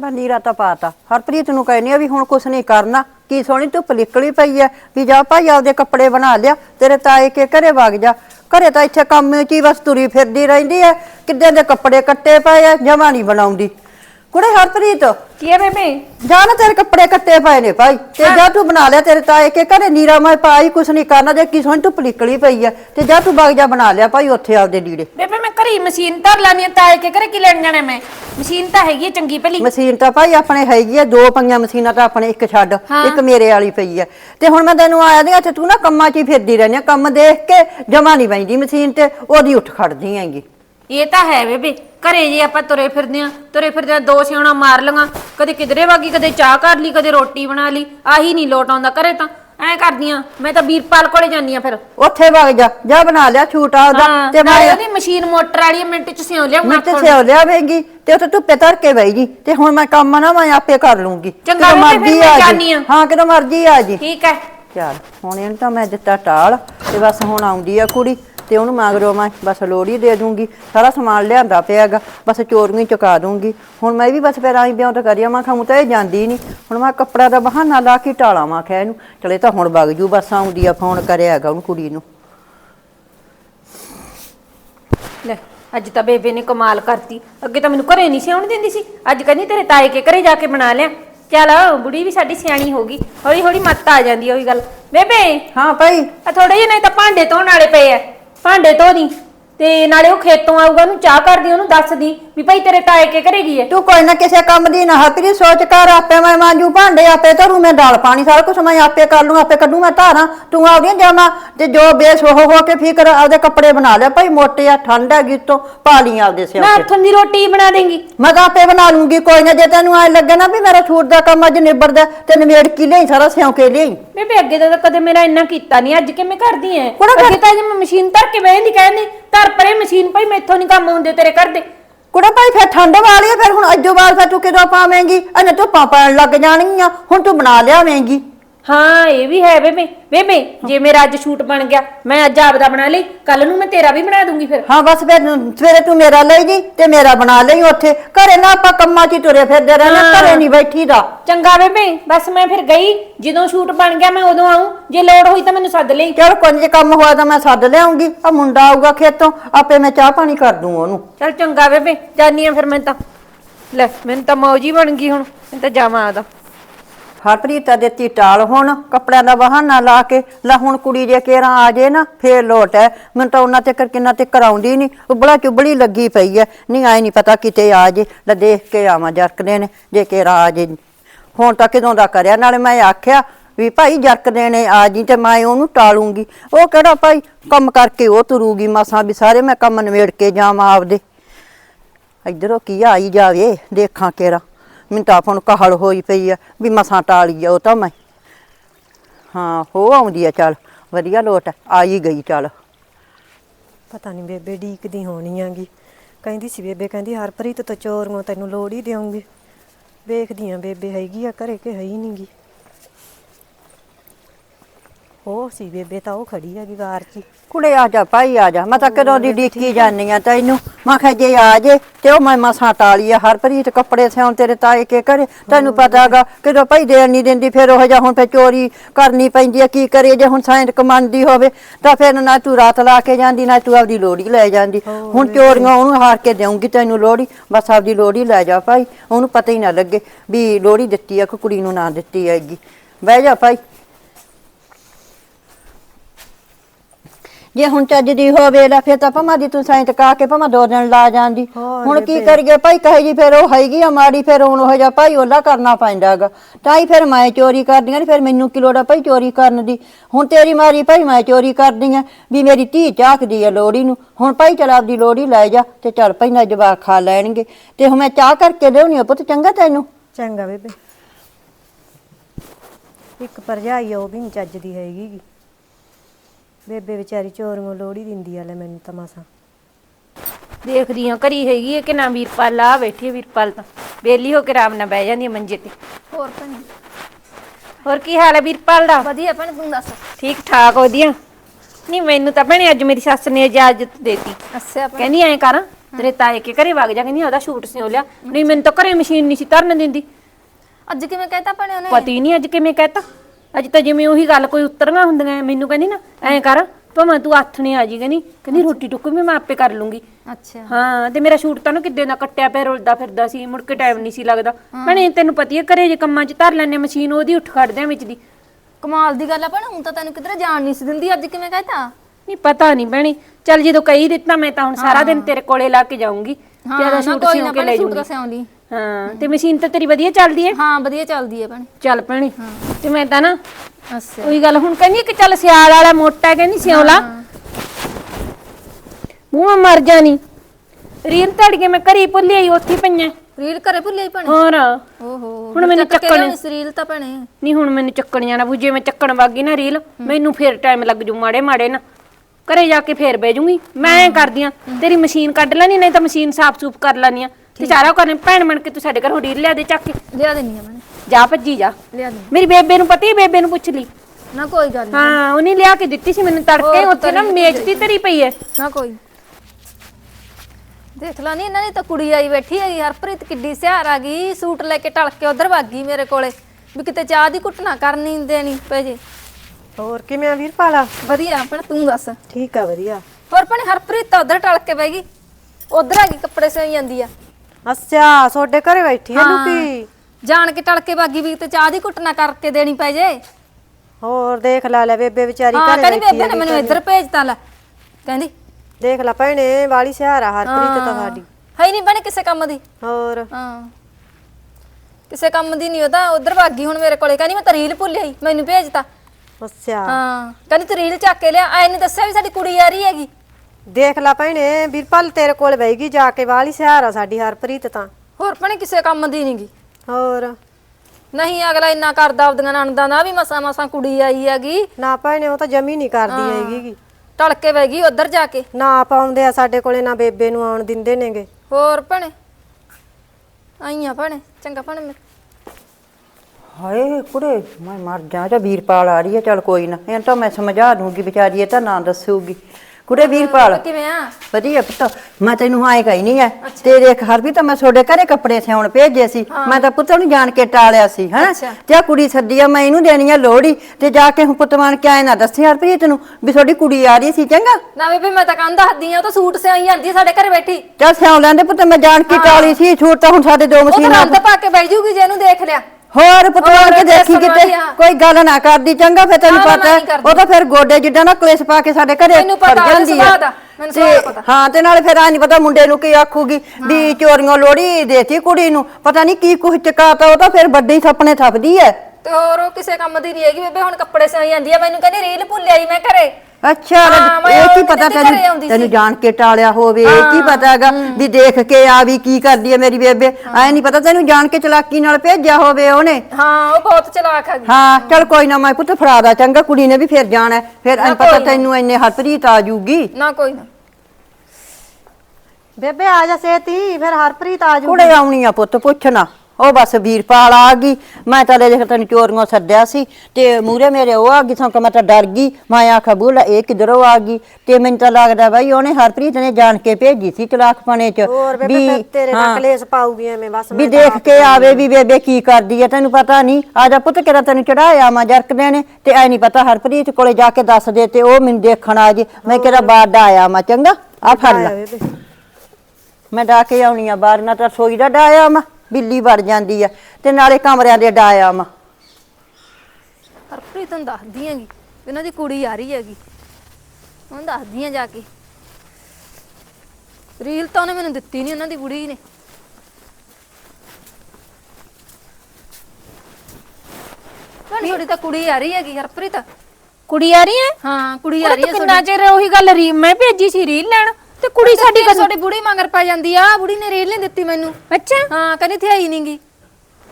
ਬਾ ਨੀਰਾ ਤਾਂ ਪਾਤਾ। ਹਰਪ੍ਰੀਤ ਨੂੰ ਕਹਿੰਦੀ ਆ ਵੀ ਹੁਣ ਕੁਛ ਨਹੀਂ ਕਰਨਾ। ਕੀ ਸੋਹਣੀ ਧੁੱਪ ਨਿਕਲੀ ਪਈ ਐ। ਵੀ ਜਾ ਭਾਈ ਆਪਦੇ ਕੱਪੜੇ ਬਣਾ ਲਿਆ। ਤੇਰੇ ਤਾਏ ਕੇ ਘਰੇ ਵਗ ਜਾ। ਘਰੇ ਤਾਂ ਇੱਥੇ ਕੰਮ ਚ ਹੀ ਬਸ ਤੁਰੀ ਫਿਰਦੀ ਰਹਿੰਦੀ ਐ। ਕਿੱਦਾਂ ਦੇ ਕੱਪੜੇ ਕੱਟੇ ਪਏ ਐ। ਜਮਾ ਨਹੀਂ ਬਣਾਉਂਦੀ। ਕੁੜੇ ਹਰਪ੍ਰੀਤ ਕੀ ਹੈ ਬੇਬੇ? ਜਾ ਨਾ ਤੇਰੇ ਕੱਪੜੇ ਕੱਟੇ ਪਏ ਨੇ ਭਾਈ। ਤੇ ਜਾ ਤੂੰ ਬਣਾ ਲਿਆ ਤੇਰੇ ਤਾਏ ਕੇ ਘਰੇ ਨੀਰਾ ਮੈਂ ਪਾਈ ਕੁਛ ਨਹੀਂ ਕਰਨਾ ਜੇ ਕੀ ਸੋਹਣੀ ਧੁੱਪ ਨਿਕਲੀ ਪਈ ਐ ਤੇ ਜਾ ਤੂੰ ਜਾ ਬਣਾ ਲਿਆ ਭਾਈ ਉੱਥੇ ਆਪਦੇ ਲੀੜੇ ਬੇਬੇ ਮੈਂ ਘਰੀ ਮਸ਼ੀਨ ਧਰ ਲਾਨੀ ਆ ਤਾਏ ਕੇ ਘਰੇ ਕੀ ਲੈਣ ਜਾਣਾ ਮੈਂ? ਮਸ਼ੀਨ ਤਾਂ ਹੈਗੀ ਹੈ ਚੰਗੀ ਭਲੀ। ਮਸ਼ੀਨ ਤਾਂ ਭਾਈ ਆਪਣੇ ਹੈਗੀ ਆ ਦੋ ਪਈਆਂ ਮਸ਼ੀਨਾਂ ਤਾਂ ਆਪਣੇ ਇੱਕ ਛੱਡ। ਇੱਕ ਮੇਰੇ ਵਾਲੀ ਪਈ ਆ। ਤੇ ਹੁਣ ਮੈਂ ਤੈਨੂੰ ਆਇਆ ਦੀ ਤੇ ਤੂੰ ਨਾ ਕੰਮਾਂ 'ਚ ਹੀ ਫਿਰਦੀ ਰਹਿੰਦੀ ਆ ਕੰਮ ਦੇਖ ਕੇ ਜਮਾ ਨਹੀਂ ਪੈਂਦੀ ਮਸ਼ੀਨ ਤੇ ਉਹਦੀ ਉੱਠ ਖੜਦੀ ਹੈਗੀ। ਇਹ ਤਾਂ ਹੈ ਬੇਬੇ ਘਰੇ ਜੇ ਆਪਾਂ ਤੁਰੇ ਫਿਰਦੇ ਆ ਤੁਰੇ ਫਿਰਦੇ ਆ ਦੋ ਸਿਉਣਾ ਮਾਰ ਲਈਆਂ ਕਦੇ ਕਿਧਰੇ ਵਾਗੀ ਕਦੇ ਚਾਹ ਕਰ ਲਈ ਕਦੇ ਰੋਟੀ ਬਣਾ ਲਈ ਆਹੀ ਨਹੀਂ ਲੋਟ ਆਉਂਦਾ ਘਰੇ ਤਾਂ ਐ ਕਰਦੀਆਂ ਮੈਂ ਤਾਂ ਵੀਰਪਾਲ ਕੋਲੇ ਜਾਂਦੀ ਆ ਫਿਰ। ਉੱਥੇ ਵਗ ਜਾ ਜਾ ਬਣਾ ਲਿਆ ਛੂਟ ਹਾਂ ਤੇ ਮੈਂ ਉਹਦੀ ਮਸ਼ੀਨ ਮੋਟਰ ਵਾਲੀ ਮਿੰਟ ਚ ਸਿਉ ਲਿਆ ਮਿੱਟ ਸਿਓ ਲਿਆਵੇਂਗੀ ਤੇ ਉੱਥੇ ਧੁੱਪੇ ਧਰ ਕੇ ਬਈ ਜੀ ਤੇ ਹੁਣ ਮੈਂ ਕੰਮ ਨਾ ਮੈਂ ਆਪੇ ਕਰ ਲੂੰਗੀ। ਚੰਗਾ ਮਰਜ਼ੀ ਜੀ। ਆਂ। ਹਾਂ ਕਿਦੋਂ ਮਰਜ਼ੀ ਆ ਜੀ। ਠੀਕ ਹੈ। ਚੱਲ ਹੁਣ ਇਹਨੂੰ ਤਾਂ ਮੈਂ ਦਿੱਤਾ ਟਾਲ ਤੇ ਬਸ ਹੁਣ ਆਉਂਦੀ ਆ ਕੁੜੀ। ਤੇ ਉਹਨੂੰ ਮਗਰੋਂ ਮੈਂ ਬਸ ਲੋੜੀ ਦੇ ਦੂੰਗੀ ਸਾਰਾ ਸਮਾਨ ਲਿਆਂਦਾ ਪਿਆਗਾ ਬਸ ਚੋਰੀਆਂ ਚੁਕਾ ਦੂੰਗੀ। ਹੁਣ ਮੈਂ ਵੀ ਬਸ ਫਿਰ ਆਈ ਬਿਆਹ ਤਾਂ ਕਰਿਆ ਮੈਂ ਖਾਉਂ ਤਾਂ ਇਹ ਜਾਂਦੀ ਨਹੀਂ ਹੁਣ ਮੈਂ ਕੱਪੜਾ ਦਾ ਬਹਾਨਾ ਲਾ ਕੇ ਟਾਲਾਂ ਮੈਂ ਕਿਹਾ ਇਹਨੂੰ ਚਲੇ ਤਾਂ ਹੁਣ ਵਗ ਜੂ ਬਸ ਆਉਂਦੀ ਆ ਫੋਨ ਕਰਿਆ ਹੈਗਾ ਉਹਨੂੰ ਕੁੜੀ ਨੂੰ। ਲੈ ਅੱਜ ਤਾਂ ਬੇਬੇ ਨੇ ਕਮਾਲ ਕਰਤੀ। ਅੱਗੇ ਤਾਂ ਮੈਨੂੰ ਘਰੇ ਨਹੀਂ ਸਿਆਉਣ ਦਿੰਦੀ ਸੀ। ਅੱਜ ਕਹਿੰਦੀ ਤੇਰੇ ਤਾਏ ਕੇ ਘਰੇ ਜਾ ਕੇ ਬਣਾ ਲਿਆ। ਚੱਲ ਬੁੜੀ ਵੀ ਸਾਡੀ ਸਿਆਣੀ ਹੋ ਗਈ। ਹੌਲੀ ਹੌਲੀ ਮੱਤ ਆ ਜਾਂਦੀ ਆ ਉਹੀ ਗੱਲ। ਬੇਬੇ ਹਾਂ ਭਾਈ। ਆ ਥੋੜੇ ਜਿਹੇ ਨਹੀਂ ਤਾਂ ਭਾਂਡੇ ਧੋਣ ਵਾਲੇ ਪਏ ਐ ਭਾਂਡੇ ਧੋ ਦੀ ਤੇ ਨਾਲੇ ਉਹ ਖੇਤੋਂ ਆਊਗਾ ਉਹਨੂੰ ਚਾਹ ਕਰਦੀ ਉਹਨੂੰ ਦੱਸਦੀ। ਵੀ ਭਾਈ ਤੇਰੇ ਤਾਏ ਕੇ ਗਈ ਐ ਤੂੰ ਕੋਈ ਨਾ ਕਿਸੇ ਕੰਮ ਦੀ ਨਾ ਹਪਰੀ ਸੋਚ ਕਰ ਆਪੇ ਮੈਂ ਮਾਂਜੂ ਭਾਂਡੇ ਆਪੇ ਧਰੂ ਮੈਂ ਦਾਲ ਪਾਣੀ ਸਾਰਾ ਕੁਝ ਮੈਂ ਆਪੇ ਕਰ ਲੂੰ ਆਪੇ ਕੱਢੂ ਮੈਂ ਧਾਰਾਂ ਤੂੰ ਆਪਦੀਆਂ ਜਾਮਾ ਤੇ ਜੋ ਬੇਸ ਹੋ ਹੋ ਕੇ ਫਿਕਰ ਆਪਦੇ ਕੱਪੜੇ ਬਣਾ ਲਿਆ ਭਾਈ ਮੋਟੇ ਆ ਠੰਡ ਹੈਗੀ ਤੋਂ ਪਾ ਲਈ ਆਪਦੇ ਸਿਰ ਮੈਂ ਹੱਥੋਂ ਦੀ ਰੋਟੀ ਬਣਾ ਦੇਂਗੀ। ਮੈਂ ਤਾਂ ਆਪੇ ਬਣਾ ਲੂੰਗੀ ਕੋਈ ਨਾ ਜੇ ਤੈਨੂੰ ਐ ਲੱਗੇ ਨਾ ਵੀ ਮੇਰਾ ਛੂਟ ਦਾ ਕੰਮ ਅੱਜ ਨਿਬੜਦਾ ਤੇ ਨਵੇੜ ਕੀ ਲਈ ਸਾਰਾ ਸਿਉਂ ਕੇ ਲਈ ਬੇਬੇ ਅੱਗੇ ਤਾਂ ਕਦੇ ਮੇਰਾ ਇੰਨਾ ਕੀਤਾ ਨਹੀਂ ਅੱਜ ਕਿਵੇਂ ਕਰਦੀ ਐ? ਕੋਣਾ ਕਰ- ਅੱਗੇ ਤਾਂ ਜੇ ਮੈਂ ਮਸ਼ੀਨ ਧਰ ਕੇ ਬਹਿੰਦੀ ਕਹਿੰਦੀ ਧਰ ਪਰੇ ਮਸ਼ੀਨ ਭਾਈ ਮੈਥੋਂ ਨਹੀਂ ਕੰਮ ਹੁੰਦੇ ਤੇਰੇ ਘਰ ਦੇ। ਕੁੜਾ ਭਾਈ ਫਿਰ ਠੰਡ ਵਾਲੀ ਆ, ਫਿਰ ਹੁਣ ਅੱਜੋ ਬਾਅਦ ਫਿਰ ਤੂੰ ਕਿਦੋਂ ਪਾਵੇਂਗੀ? ਅਨੇ ਧੁੱਪਾਂ ਪੈਣ ਲੱਗ ਜਾਣਗੀਆਂ, ਹੁਣ ਤੂੰ ਬਣਾ ਲਿਆਵੇਂਗੀ। ਹਾਂ ਇਹ ਵੀ ਹੈ ਬੇਬੇ। ਬੇਬੇ ਜੇ ਮੇਰਾ ਅੱਜ ਸ਼ੂਟ ਬਣ ਗਿਆ ਮੈਂ ਅੱਜ ਆਪਦਾ ਬਣਾ ਲਈ ਕੱਲ ਨੂੰ ਮੈਂ ਤੇਰਾ ਵੀ ਬਣਾ ਦੂੰਗੀ ਫਿਰ। ਹਾਂ ਬਸ ਫਿਰ ਸਵੇਰੇ ਤੂੰ ਮੇਰਾ ਲਈ ਜੀ ਤੇ ਮੇਰਾ ਬਣਾ ਲਈ ਉੱਥੇ। ਘਰੇ ਨਾ ਆਪਾਂ ਕੰਮਾਂ 'ਚ ਹੀ ਤੁਰੇ ਫਿਰਦੇ ਰਹਿਣਾ। ਘਰੇ ਨਹੀਂ ਬੈਠੀ ਦਾ। ਚੰਗਾ ਬੇਬੇ ਬਸ ਮੈਂ ਫਿਰ ਗਈ ਜਦੋਂ ਸ਼ੂਟ ਬਣ ਗਿਆ ਮੈਂ ਉਦੋਂ ਆਉਂ ਜੇ ਲੋੜ ਹੋਈ ਤਾਂ ਮੈਨੂੰ ਸੱਦ ਲਈ। ਚਲ ਜੇ ਕੰਮ ਹੋਇਆ ਤਾਂ ਮੈਂ ਸੱਦ ਲਿਆਉਂਗੀ ਆ ਮੁੰਡਾ ਆਊਗਾ ਖੇਤੋਂ ਆਪੇ ਮੈਂ ਚਾਹ ਪਾਣੀ ਕਰ ਦੂੰ ਉਹਨੂੰ। ਚਲ ਚੰਗਾ ਬੇਬੇ ਜਾਨੀ ਆ ਫਿਰ ਮੈਂ ਤਾਂ। ਲੈ ਮੈਨੂੰ ਤਾਂ ਮੌਜੀ ਬਣ ਗਈ ਹੁਣ ਮੈਂ ਤਾਂ ਜਾਵਾਂ ਆਦਾ ਹਰਪ੍ਰੀਤ ਤਾਂ ਦਿੱਤੀ ਟਾਲ, ਹੁਣ ਕੱਪੜਿਆਂ ਦਾ ਬਹਾਨਾ ਲਾ ਕੇ, ਲੈ ਹੁਣ ਕੁੜੀ ਜੇ ਕੇਰਾਂ ਆ ਜੇ ਨਾ, ਫੇਰ ਲੋਟ ਹੈ ਮੈਨੂੰ ਤਾਂ ਉਹਨਾਂ ਤੇ ਕਿੰਨਾ ਤੇ ਕਰਾਉਂਦੀ ਨਹੀਂ ਉਬਲਾ ਚੁਬਲੀ ਲੱਗੀ ਪਈ ਹੈ ਨਹੀਂ ਆਈ ਨਹੀਂ ਪਤਾ ਕਿਤੇ ਆ ਜੇ। ਲੈ ਦੇਖ ਕੇ ਆਵਾਂ ਜਰਕਦੇ ਨੇ, ਜੇ ਕੇਰਾਂ ਆ ਜੇ। ਹੁਣ ਤਾਂ ਕਿਦੋਂ ਦਾ ਕਰਿਆ? ਨਾਲੇ ਮੈਂ ਆਖਿਆ ਵੀ ਭਾਈ ਜਰਕਦੇ ਨੇ ਆ ਜੀ ਤੇ ਮੈਂ ਉਹਨੂੰ ਟਾਲੂੰਗੀ। ਉਹ ਕਿਹੜਾ ਭਾਈ ਕੰਮ ਕਰਕੇ ਉਹ ਤੁਰੂਗੀ? ਮਾਸਾਂ ਵੀ ਸਾਰੇ ਮੈਂ ਕੰਮ ਨਿਬੇੜ ਕੇ ਜਾਵਾਂ ਆਪਦੇ। ਇੱਧਰੋਂ ਕੀ ਆਈ ਜਾਵੇ? ਦੇਖਾਂ ਕੇਰਾ। ਮੈਨੂੰ ਤਾਂ ਆਪਾਂ ਨੂੰ ਕਹਲ ਹੋਈ ਪਈ ਆ ਵੀ ਮਸਾਂ ਟਾਲੀ ਆ ਉਹ ਤਾਂ ਮੈਂ। ਹਾਂ ਹੋ ਆਉਂਦੀ ਆ ਚੱਲ ਵਧੀਆ ਲੋਟ ਆ, ਹੀ ਗਈ ਚੱਲ। ਪਤਾ ਨਹੀਂ ਬੇਬੇ ਡੀਕਦੀ ਹੋਣੀ ਆਗੀ। ਕਹਿੰਦੀ ਸੀ ਬੇਬੇ ਕਹਿੰਦੀ ਹਰਪ੍ਰੀਤ ਤੋਂ ਚੋਰੀਆਂ ਤੈਨੂੰ ਲੋੜ ਹੀ ਦੇਉਂਗੀ ਵੇਖਦੀ ਆ ਬੇਬੇ ਹੈਗੀ ਆ ਘਰੇ ਕਿ ਹੈ ਹੀ ਨਹੀਂਗੀ ਉਹ ਸੀ ਬੇਬੇ ਤਾਂ ਉਹ ਖੜੀ ਹੈਗੀ ਗਾਰ 'ਚ ਹੀ। ਕੁੜੇ ਆ ਜਾ ਭਾਈ ਆ ਜਾ। ਮੈਂ ਤਾਂ ਕਦੋਂ ਦੀ ਡੀਕੀ ਜਾਨੀ ਆ ਤੈਨੂੰ? ਮੈਂ ਕਿਹਾ ਜੇ ਆ ਜੇ ਤੇ ਉਹ ਮੈਂ ਮਸਾਂ ਟਾਲੀ ਆ ਹਰਪ੍ਰੀਤ ਕੱਪੜੇ ਸਿਉਣ ਤੇਰੇ ਤਾਏ ਕੇ ਕਰੇ ਤੈਨੂੰ ਪਤਾਗਾ ਕਿਦੋਂ ਭਾਈ ਦੇਣ ਨਹੀਂ ਦਿੰਦੀ ਫਿਰ ਉਹ ਜਾ ਹੁਣ ਫੇ ਚੋਰੀ ਕਰਨੀ ਪੈਂਦੀ ਆ ਕੀ ਕਰੇ ਜੇ ਹੁਣ ਸਾਇੰਟ ਕਮਾਂਦੀ ਹੋਵੇ। ਤਾਂ ਫਿਰ ਨਾ ਤੂੰ ਰਾਤ ਲਾ ਕੇ ਜਾਂਦੀ ਨਾ ਤੂੰ ਆਪਦੀ ਲੋੜੀ ਲੈ ਜਾਂਦੀ। ਹੁਣ ਚੋਰੀਆਂ ਉਹਨੂੰ ਹਾਰ ਕੇ ਦੇਉਂਗੀ ਤੈਨੂੰ ਲੋੜੀ ਬਸ ਆਪਦੀ ਲੋੜੀ ਲੈ ਜਾ ਭਾਈ ਉਹਨੂੰ ਪਤਾ ਹੀ ਨਾ ਲੱਗੇ ਵੀ ਲੋੜੀ ਦਿੱਤੀ ਆ ਕਿ ਕੁੜੀ ਨੂੰ ਨਾ ਦਿੱਤੀ ਹੈਗੀ। ਬਹਿ ਜਾ ਭਾਈ। ਜੇ ਹੁਣ ਚੱਜ ਦੀ ਹੋਵੇ ਲੈ ਫਿਰ ਤਾਂ ਭਮਾ ਦੀ ਤੂੰ ਸਾਇੰਟ ਕਾ ਕੇ ਭਮਾ ਦੋ ਦਿਨ ਲਾ ਜਾਂਦੀ। ਹੁਣ ਕੀ। ਕਰੀਏ? ਭਾਈ ਕਹੇ ਜੀ ਫਿਰ ਉਹ ਹੈਗੀ ਆ ਮਾੜੀ ਫਿਰ ਹੁਣ ਉਹ ਜਾ ਭਾਈ ਉਹਲਾ ਕਰਨਾ ਪੈਂਦਾਗਾ। ਤਾਂ ਹੀ ਫਿਰ ਮੈਂ ਚੋਰੀ ਕਰਦੀਆਂ ਨਹੀਂ ਫਿਰ ਮੈਨੂੰ ਕੀ ਲੋੜ ਆ ਭਾਈ ਚੋਰੀ ਕਰਨ ਦੀ। ਹੁਣ ਤੇਰੀ ਮਾਰੀ ਭਾਈ ਮੈਂ ਚੋਰੀ ਕਰਦੀ ਆ ਵੀ ਮੇਰੀ ਧੀ ਝਾਕਦੀ ਆ ਲੋੜੀ ਨੂੰ। ਹੁਣ ਭਾਈ ਚਲ ਆਪਦੀ ਲੋੜੀ ਲੈ ਜਾ ਤੇ ਚੱਲ ਪੈਂਦਾ ਜਵਾਕ ਖਾ ਲੈਣਗੇ। ਤੇ ਹੁਣ ਮੈਂ ਚਾਹ ਕਰਕੇ ਲਿਆਉਣੀ ਆ ਪੁੱਤ ਚੰਗਾ ਤੈਨੂੰ? ਚੰਗਾ ਬੇਬੇ। ਇੱਕ ਪਰਜਾਈ ਉਹ ਵੀ ਨੀ ਚੱਜ ਦੀ ਹੈਗੀ ਗੀ। ਬੇਬੇ ਵਿਚਾਰੀ ਚੋਰੀਆਂ ਲੋੜ ਹੀ ਦਿੰਦੀ ਆ ਲੈ ਮੈਨੂੰ ਤਾਂ ਮਸਾਂ। ਦੇਖਦੀ ਆ ਘਰੀ ਹੈਗੀ ਹੈ ਕਿ ਨਾ ਵੀਰਪਾਲ ਆ ਬੈਠੀ ਹੈ ਵੀਰਪਾਲ ਤਾਂ। ਬੇਲੀ ਹੋ ਕੇ ਆਰਾਮ ਨਾਲ ਬਹਿ ਜਾਂਦੀ ਹੈ ਮੰਜੇ ਤੇ। ਹੋਰ ਭੈਣ ਹੋਰ ਕੀ ਹਾਲ ਹੈ ਵੀਰਪਾਲ ਦਾ? ਵਧੀਆ ਭੈਣ ਤੂੰ ਦੱਸ? ਠੀਕ ਠਾਕ ਵਧੀਆ। ਨਹੀਂ ਮੈਨੂੰ ਤਾਂ ਭੈਣੇ ਅੱਜ ਮੇਰੀ ਸੱਸ ਨੇ ਇਜਾਜ਼ਤ ਦੇਤੀ। ਅੱਛਾ ਭੈਣ ਕਹਿੰਦੀ ਐਂ ਕਰ ਤੇਰੇ ਤਾਏ ਕੇ ਘਰੇ ਵਗ ਜਾ ਕਹਿੰਦੀ ਉਹਦਾ ਸ਼ੂਟ ਸਿਉ ਲਿਆ। ਨਹੀਂ ਮੈਨੂੰ ਤਾਂ ਘਰੇ ਮਸ਼ੀਨ ਨਹੀਂ ਸੀ ਧਰਨ ਦਿੰਦੀ। ਅੱਜ ਕਿਵੇਂ ਕਹਿਤਾ ਭੈਣੇ ਉਹਨੇ? ਪਤੀ ਨਹੀਂ ਅੱਜ ਕਿਵੇਂ ਕਹਿਤਾ? ਅੱਜ ਤਾਂ ਜਿਵੇਂ ਉਹੀ ਗੱਲ ਕੋਈ ਉਤਰੀਆਂ ਹੁੰਦੀਆਂ ਐ, ਮੈਨੂੰ ਕਹਿੰਦੀ ਨਾ ਐਂ ਕਰ ਭਾਵੇਂ ਤੂੰ ਨਹੀਂ ਆ ਜੀ ਕਹਿੰਦੀ ਕਹਿੰਦੀ ਰੋਟੀ ਟੁੱਕ ਵੀ ਮੈਂ ਆਪੇ ਕਰ ਲੂੰਗੀ। ਅੱਛਾ। ਹਾਂ ਤੇ ਮੇਰਾ ਸ਼ੂਟ ਤਾਂ ਨਾ ਕਿੱਦੇ ਦਾ ਕੱਟਿਆ ਪਿਆ ਰੁਲਦਾ ਫਿਰਦਾ ਸੀ ਮੁੜ ਕੇ ਟਾਈਮ ਨਹੀਂ ਸੀ ਲੱਗਦਾ। ਭੈਣੇ ਤੈਨੂੰ ਪਤੀ ਹੈ ਘਰੇ ਜੇ ਕੰਮਾਂ 'ਚ ਧਰ ਲੈਣੇ ਮਸ਼ੀਨ ਉਹਦੀ ਉੱਠ ਖੜਦੇ ਆ ਵਿੱਚ ਦੀ। ਕਮਾਲ ਦੀ ਗੱਲ ਆ ਭੈਣੇ ਹੁਣ ਤਾਂ ਤੈਨੂੰ ਕਿਧਰੇ ਜਾਣ ਨਹੀਂ ਸੀ ਦਿੰਦੀ ਅੱਜ ਕਿਵੇਂ ਕਹਿਤਾ? ਨਹੀਂ ਪਤਾ ਨਹੀਂ ਭੈਣੀ ਚੱਲ ਜਦੋਂ ਕਹੀ ਦਿੱਤਾ ਮੈਂ ਤਾਂ ਹੁਣ ਸਾਰਾ ਦਿਨ ਤੇਰੇ ਕੋਲੇ ਲਾ ਕੇ ਜਾਊਂਗੀ। ਤੇ ਹਾਂ ਆਦਾ ਨਾ ਸ਼ੂਟ ਸਿਉਂ ਕੇ ਭੈਣੇ ਲੈ ਜਾਊਂਗੀ। ਸਿਉਂਦੀ। ਹਾਂ। ਤੇ ਮਸ਼ੀਨ ਤਾਂ ਤੇਰੀ ਵਧੀਆ ਚੱਲਦੀ ਹੈ? ਹਾਂ ਵਧੀਆ ਚੱਲਦੀ ਹੈ ਭੈਣੇ। ਚੱਲ ਭੈਣੀ ਤੇ ਮੈਂ ਤਾਂ ਨਾ ਅੱਛਾ। ਉਹੀ ਗੱਲ ਹੁਣ ਕਹਿੰਦੀ ਕਿ ਚੱਲ ਸਿਆਲ ਵਾਲਾ ਮੋਟਾ ਕਹਿੰਦੀ ਸਿਉਂ ਲਾ ਮੂੰਹ ਮਰ ਜਾਣੀ ਰੀਨ ਧੜ ਕੇ ਮੈਂ ਘਰੀ ਭੁੱਲੀ ਆਈ ਉੱਥੇ ਪਈਆਂ। ਰੀਲ ਘਰੇ ਭੁੱਲੇ ਭੈਣੇ? ਹੋਰ। ਓਹੋ ਹੁਣ ਮੈਨੂੰ ਚੱਕਣ- ਰੀਲ ਤਾਂ ਭੈਣੇ। ਨਹੀਂ ਹੁਣ ਮੈਨੂੰ ਚੱਕਣ ਜਾਣਾ ਬੂ ਜੇ ਮੈਂ ਚੱਕਣ ਵਾਗੀ ਨਾ ਰੀਲ। ਮੈਨੂੰ ਫੇਰ ਟਾਈਮ ਲੱਗ ਜੂ ਮਾੜੇ ਮਾੜੇ ਨਾ। ਘਰੇ ਜਾ ਕੇ ਫੇਰ ਬਹਿ ਜੂੰਗੀ। ਮੈਂ ਐਂ ਕਰਦੀ ਆਂ ਤੇਰੀ ਮਸ਼ੀਨ ਕੱਢ ਲੈਣੀ ਨਹੀਂ ਤਾਂ ਮਸ਼ੀਨ ਸਾਫ਼ ਸੂਫ ਕਰ ਲੈਣੀ ਆ। ਤੇ ਸਾਰਾ ਕਰਨੇ ਭੈਣ ਬਣ ਕੇ ਤੂੰ ਸਾਡੇ ਘਰੋਂ ਰੀਲ ਲਿਆ ਦੇ ਚੱਕ ਕੇ। ਲਿਆ ਦੇਣੀ ਆ ਭੈਣੇ ਜਾ ਭੱਜੀ ਜਾ। ਲਿਆ ਦੇ ਮੇਰੀ ਬੇਬੇ ਨੂੰ ਪਤੀ ਬੇਬੇ ਨੂੰ ਪੁੱਛ ਲਈ। ਨਾ ਕੋਈ ਗੱਲ ਨੀ। ਹਾਂ ਉਹਨੇ ਲਿਆ ਕੇ ਦਿੱਤੀ ਸੀ ਮੈਨੂੰ ਤੜਕੇ ਉੱਥੇ ਨਾ ਮੇਜ਼ ਦੀ ਧਰੀ ਪਈ ਐ। ਨਾ ਕੋਈ। ਦੇਖ ਲਾ ਨੀ ਇਹਨਾਂ ਦੀ ਤਾਂ ਕੁੜੀ ਆਈ ਬੈਠੀ ਹੈਗੀ ਹਰਪ੍ਰੀਤ ਕਿੱਡੀ ਸਿਹਾਰ ਆ ਗਈ ਸੂਟ ਲੈ ਕੇ ਟਲਕ ਕੇ ਉਧਰ ਭਾਗੀ ਮੇਰੇ ਕੋਲੇ। ਵੀ ਕਿਤੇ ਚਾਹ ਦੀ ਨਾ ਕਰਨੀ ਦੇਣੀ ਪਏ ਜੇ ਹੋਰ ਕਿਵੇਂ ਆ ਵੀਰਪਾਲਾ? ਵਧੀਆ ਆਪਣਾ ਤੂੰ ਦੱਸ। ਠੀਕ ਆ ਵਧੀਆ। ਹੋਰ ਭੈਣੇ ਹਰਪ੍ਰੀਤ ਤਾਂ ਉਧਰ ਟਲਕ ਕੇ ਬਹਿ ਗਈ। ਉਧਰ ਆ ਗਈ ਕੱਪੜੇ ਸਿਉਂ ਜਾਂਦੀ ਆ। ਅੱਛਾ ਤੁਹਾਡੇ ਘਰੇ ਬੈਠੀ ਆ ਲੁਕੀ? ਜਾਣ ਕੇ ਟਲਕ ਕੇ ਭਾਗੀ ਵੀ ਕਿਤੇ ਚਾਹ ਦੀ ਨਾ ਕਰਕੇ ਦੇਣੀ ਪੈ ਜੇ। ਹੋਰ ਦੇਖ ਲਾ ਲੈ ਬੇਬੇ ਵਿਚਾਰੀ ਹਾਂ ਘਰੇ ਕਹਿੰਦੀ ਬੈਠੀ ਬੇਬੇ ਨੇ ਮੈਨੂੰ ਇੱਧਰ ਭੇਜਤਾ ਲੈ। ਕਹਿੰਦੀ ਦੇਖ ਲੈ ਭੈਣੇ ਵਾਲੀ ਸਿਹਾਰਾ ਹਰਪ੍ਰੀਤ ਤਾਂ ਸਾਡੀ। ਹੈ ਹੀ ਨਹੀਂ ਭੈਣੇ ਕਿਸੇ ਕੰਮ ਦੀ। ਹੋਰ? ਹਾਂ। ਕਿਸੇ ਕੰਮ ਦੀ ਨਹੀਂ ਉਹਦਾ ਉਧਰ ਭਾਗੀ ਹੁਣ ਮੇਰੇ ਕੋਲੇ। ਕਹਿੰਦੀ ਮੈਂ ਤਾਂ ਰੀਲ ਭੁੱਲ ਆਈ ਮੈਨੂੰ ਭੇਜਤਾ। ਅੱਛਾ। ਹਾਂ ਕਹਿੰਦੀ ਤੂੰ ਰੀਲ ਚੱਕ ਕੇ ਲਿਆ। ਐ ਨਹੀਂ ਦੱਸਿਆ ਵੀ ਸਾਡੀ ਕੁੜੀ ਆ ਰਹੀ ਹੈਗੀ। ਦੇਖ ਲੈ ਭੈਣੇ ਵੀਰਪਾਲ ਤੇਰੇ ਕੋਲ ਬੈਗੀ ਜਾ ਕੇ ਵਾਲੀ ਸਿਹਾਰਾ ਸਾਡੀ ਹਰਪ੍ਰੀਤ ਤਾਂ। ਹੋਰ ਭੈਣੇ ਕਿਸੇ ਕੰਮ ਦੀ ਨਹੀਂਗੀ ਹੋਰ? ਨਹੀਂ ਅਗਲਾ ਇੰਨਾ ਕਰਦਾ ਆਪਦੀਆਂ ਨਣਦਾਂ ਦਾ ਵੀ ਮਸਾ ਮਸਾ ਕੁੜੀ ਆਈ ਹੈਗੀ। ਨਾ ਭੈਣੇ ਉਹ ਤਾਂ ਜਮੀ ਨਹੀਂ ਕਰਦੀ ਹੈਗੀ ਟਲਕੇ ਬਹਿ ਗਈ ਉਧਰ ਜਾ ਕੇ। ਨਾ ਪਾਉਂਦੇ ਆ ਸਾਡੇ ਕੋਲੇ ਨਾ ਬੇਬੇ ਨੂੰ ਆਉਣ ਦਿੰਦੇ ਨੇਗੇ। ਹੋਰ ਭੈਣੇ ਆਈਆਂ ਭੈਣੇ ਚੰਗਾ ਭੈਣੇ ਮੇਰੇ ਹਾਏ ਕੁੜੇ ਮੈਂ ਮਰ ਜਾ ਜਾਂ ਵੀਰਪਾਲ ਆ ਰਹੀ ਹੈ ਚਲ ਕੋਈ ਨਾ ਇਹ ਤਾਂ ਮੈਂ ਸਮਝਾ ਦੂੰਗੀ ਵਿਚਾਰੀ ਇਹ ਤਾਂ ਨਾ ਦੱਸੂਗੀ। ਕੁੜੇ ਵੀਰਪਾਲ। ਕਿਵੇਂ ਆ? ਵਧੀਆ ਪੁੱਤ ਮੈਂ ਤੈਨੂੰ ਆਏ ਕਹੀ ਨਹੀਂ ਐ ਤੇ ਦੇਖ ਹਰ ਵੀ ਤਾਂ ਮੈਂ ਤੁਹਾਡੇ ਘਰੇ ਕੱਪੜੇ ਸਿਉਣ ਭੇਜੇ ਸੀ। ਮੈਂ ਤਾਂ ਪੁੱਤ ਨੂੰ ਜਾਣ ਕੇ ਟਾਲਿਆ ਸੀ ਹਨਾ। ਤੇ ਆਹ ਕੁੜੀ ਸੱਦੀ ਆ ਮੈਂ ਇਹਨੂੰ ਦੇਣੀ ਆ ਲੋਹੜੀ ਤੇ ਜਾ ਕੇ ਹੁਣ ਪੁੱਤ ਮਾਨ ਕੇ ਆਏ ਨਾ ਦੱਸੇ ਹਰਪ੍ਰੀਤ ਨੂੰ ਵੀ ਤੁਹਾਡੀ ਕੁੜੀ ਆ ਰਹੀ ਸੀ ਚੰਗਾ? ਨਾ ਬੇਬੇ ਮੈਂ ਤਾਂ ਕੰਨ ਦੱਸਦੀ ਆ ਉਹ ਤਾਂ ਸੂਟ ਸਿਆਈ ਜਾਂਦੀ ਆ ਸਾਡੇ ਘਰੇ ਬੈਠੀ। ਚੱਲ ਸਿਉਂ ਲੈਂਦੇ ਪੁੱਤ ਮੈਂ ਜਾਣ ਕੇ ਟਾਲੀ ਸੀ ਛੂਟ ਤਾਂ ਹੁਣ ਸਾਡੇ ਦੋ ਉਹ ਤਾਂ ਮਸ਼ੀਨਾਂ ਰੰਗ ਪਾ ਕੇ ਬਹਿ ਜੂਗੀ ਜੇ ਇਹਨੂੰ ਦੇਖ ਲਿਆ। ਹੋਰ ਪੁੱਤਵਾਲ ਹੋਰ ਕੇ ਦੇਖੀ ਕਿਤੇ ਵਾਲੀ ਆ? ਕੋਈ ਗੱਲ ਨਾ ਕਰਦੀ ਚੰਗਾ ਫੇ ਤੈਨੂੰ ਪਤਾ ਨਹੀਂ ਹੈ, ਕਰਦੀ। ਉਹ ਤਾਂ ਫਿਰ ਗੋਡੇ ਜਿੱਦਾਂ ਨਾ ਕਲੇਸ਼ ਪਾ ਕੇ ਸਾਡੇ ਘਰੇ ਮੈਨੂੰ ਪਤਾ ਖੜ ਉਹਦੇ ਜਾਂਦੀ ਸੁਭਾਅ ਹੈ। ਦਾ, ਮੈਨੂੰ ਤੇ ਸੁਭਾਅ ਦਾ ਪਤਾ। ਹਾਂ ਤੇ ਨਾਲੇ ਫਿਰ ਆ ਨਹੀਂ ਪਤਾ ਮੁੰਡੇ ਨੂੰ ਕੀ ਆਖੂਗੀ ਵੀ ਚੋਰੀਆਂ ਲੋੜੀ ਦੇਤੀ ਕੁੜੀ ਨੂੰ ਪਤਾ ਨਹੀਂ ਕੀ ਕੁਝ ਚਕਾਤਾ ਉਹ ਤਾਂ ਫਿਰ ਵੱਡੇ ਸੁਪਨੇ ਥੱਪਦੀ ਹੈ ਤੇ ਹੋਰ ਉਹ ਕਿਸੇ ਕੰਮ ਦੀ ਨਹੀਂ ਹੈਗੀ ਬੇਬੇ ਹੁਣ ਕੱਪੜੇ ਸਿਆਈ ਜਾਂਦੀ ਆ ਮੈਨੂੰ ਕਹਿੰਦੀ ਰੀਲ ਭੁੱਲ ਆਈ ਮੈਂ ਘਰੇ ਅੱਛਾ ਹਾਂ, ਮੈਂ ਇਹ ਕੀ ਪਤਾ ਘਰੇ ਤੈਨੂੰ ਆਉਂਦੀ ਤੈਨੂੰ ਸੀ। ਜਾਣ ਕੇ ਟਾਲਿਆ ਹੋਵੇ ਇਹ ਕੀ ਪਤਾ ਹੈਗਾ ਵੀ ਦੇਖ ਕੇ ਆ ਵੀ ਕੀ ਕਰਦੀ ਹੈ ਮੇਰੀ ਬੇਬੇ। ਐ ਨਹੀਂ ਪਤਾ ਤੈਨੂੰ ਜਾਣ ਕੇ ਚਲਾਕੀ ਨਾਲ ਭੇਜਿਆ ਹੋਵੇ ਉਹਨੇ? ਹਾਂ ਉਹ ਬਹੁਤ ਚਲਾਕ ਹੈਗੀ। ਹਾਂ ਚਲ ਕੋਈ ਨਾ ਮੈਂ ਪੁੱਤ ਫੜਾ ਦਾ ਚੰਗਾ ਕੁੜੀ ਨੇ ਵੀ ਫਿਰ ਜਾਣਾ ਹੈ। ਫਿਰ ਐ ਨਾ ਪਤਾ ਕੋਈ ਨਾ। ਤੈਨੂੰ ਇੰਨੇ ਹਰਪ੍ਰੀਤ ਆ ਜੂਗੀ। ਨਾ ਕੋਈ ਨਾ। ਬੇਬੇ ਆ ਜਾ ਸੇਤੀ ਫਿਰ ਹਰਪ੍ਰੀਤ ਆ ਜੂ ਕੁੜੇ ਆਉਣੀ ਆ ਪੁੱਤ ਪੁੱਛਣਾ ਉਹ ਬਸ ਵੀਰਪਾਲ ਆ ਗਈ। ਮੈਂ ਤਾਂ ਲੈ ਦੇਖ ਤੈਨੂੰ ਚੋਰੀਆਂ ਸੱਦਿਆ ਸੀ ਤੇ ਮੂਰੇ ਮੇਰੇ ਉਹ ਆ ਗਈ ਸੌਂ ਮੈਂ ਤਾਂ ਡਰ ਗਈ। ਮੈਂ ਆਖਾ ਬੋਲਾ ਇਹ ਕਿਧਰੋਂ ਆ ਗਈ? ਤੇ ਮੈਨੂੰ ਤਾਂ ਲੱਗਦਾ ਬਈ ਉਹਨੇ ਹਰਪ੍ਰੀਤ ਨੇ ਜਾਣ ਕੇ ਭੇਜੀ ਸੀ ਚਲਾਕਪਣੇ ਚ ਹੋਰ ਬੇਬੇ ਫਿਰ ਤੇਰੇ ਨਾਲ ਕਲੇਸ਼ ਪਾਉਗੀ ਐਵੇਂ ਬਸ ਵੀ ਮੈਂ ਦੇਖ ਕੇ ਆਵੇ ਵੀ ਬੇਬੇ ਕੀ ਕਰਦੀ ਹੈ ਤੈਨੂੰ ਪਤਾ ਨਹੀਂ ਆ ਜਾ ਪੁੱਤ ਕਿਹੜਾ ਤੈਨੂੰ ਚੜਾਇਆ ਮੈਂ ਜਰਕਦੇ ਨੇ। ਤੇ ਐ ਨਹੀਂ ਪਤਾ ਹਰਪ੍ਰੀਤ ਕੋਲੇ ਜਾ ਕੇ ਦੱਸ ਦੇ ਤੇ ਉਹ ਮੈਨੂੰ ਦੇਖਣ ਆ ਜੇ। ਮੈਂ ਕਿਹੜਾ ਬਾਹਰ ਆਇਆ ਮੈਂ ਚੰਗਾ? ਆ ਫੜ ਲੈ। ਬੇਬੇ। ਮੈਂ ਡਾ ਕੇ ਆਉਣੀ ਆ ਬਾਹਰ ਨਾ ਤਾਂ ਰਸੋਈ ਦਾ ਡਾਇਆ ਮਾ। ਬਿੱਲੀ ਵੜ ਜਾਂਦੀ ਆ ਤੇ ਨਾਲੇ ਕਮਰਿਆਂ ਦੇ ਡਾਇਆ ਮਾ ਹਰਪ੍ਰੀਤ ਨੂੰ ਦੱਸਦੀ ਹੈਗੀ ਵੀ ਦੀ ਕੁੜੀ ਆ ਰਹੀ ਹੈਗੀ। ਉਹਨੂੰ ਦੱਸਦੀ ਆ ਜਾ ਕੇ। ਰੀਲ ਤਾਂ ਉਹਨੇ ਮੈਨੂੰ ਦਿੱਤੀ ਨਹੀਂ ਉਹਨਾਂ ਦੀ ਕੁੜੀ ਨੇ। ਭੈਣ ਤੁਹਾਡੀ ਤਾਂ ਕੁੜੀ ਆ ਰਹੀ ਹੈਗੀ ਹਰਪ੍ਰੀਤ। ਕੁੜੀ ਆ ਰਹੀ ਹੈ? ਹਾਂ ਕੁੜੀ ਆ ਰਹੀ ਤੂੰ ਹੈ ਕਿੰਨਾ ਚਿਰ ਉਹੀ ਗੱਲ ਰੀ ਮੈਂ ਭੇਜੀ ਸੀ ਰੀਲ ਲੈਣ। ਤੇ ਕੁੜੀ ਸਾਡੀ ਕਦੋਂ ਤੁਹਾਡੀ ਬੁੜੀ ਮਗਰ ਪੈ ਜਾਂਦੀ ਆ ਬੁੜੀ ਨੇ ਰੀਲ ਨਹੀਂ ਦਿੱਤੀ ਮੈਨੂੰ। ਅੱਛਾ। ਹਾਂ ਕਹਿੰਦੀ ਤੇ ਆਈ ਨਹੀਂਗੀ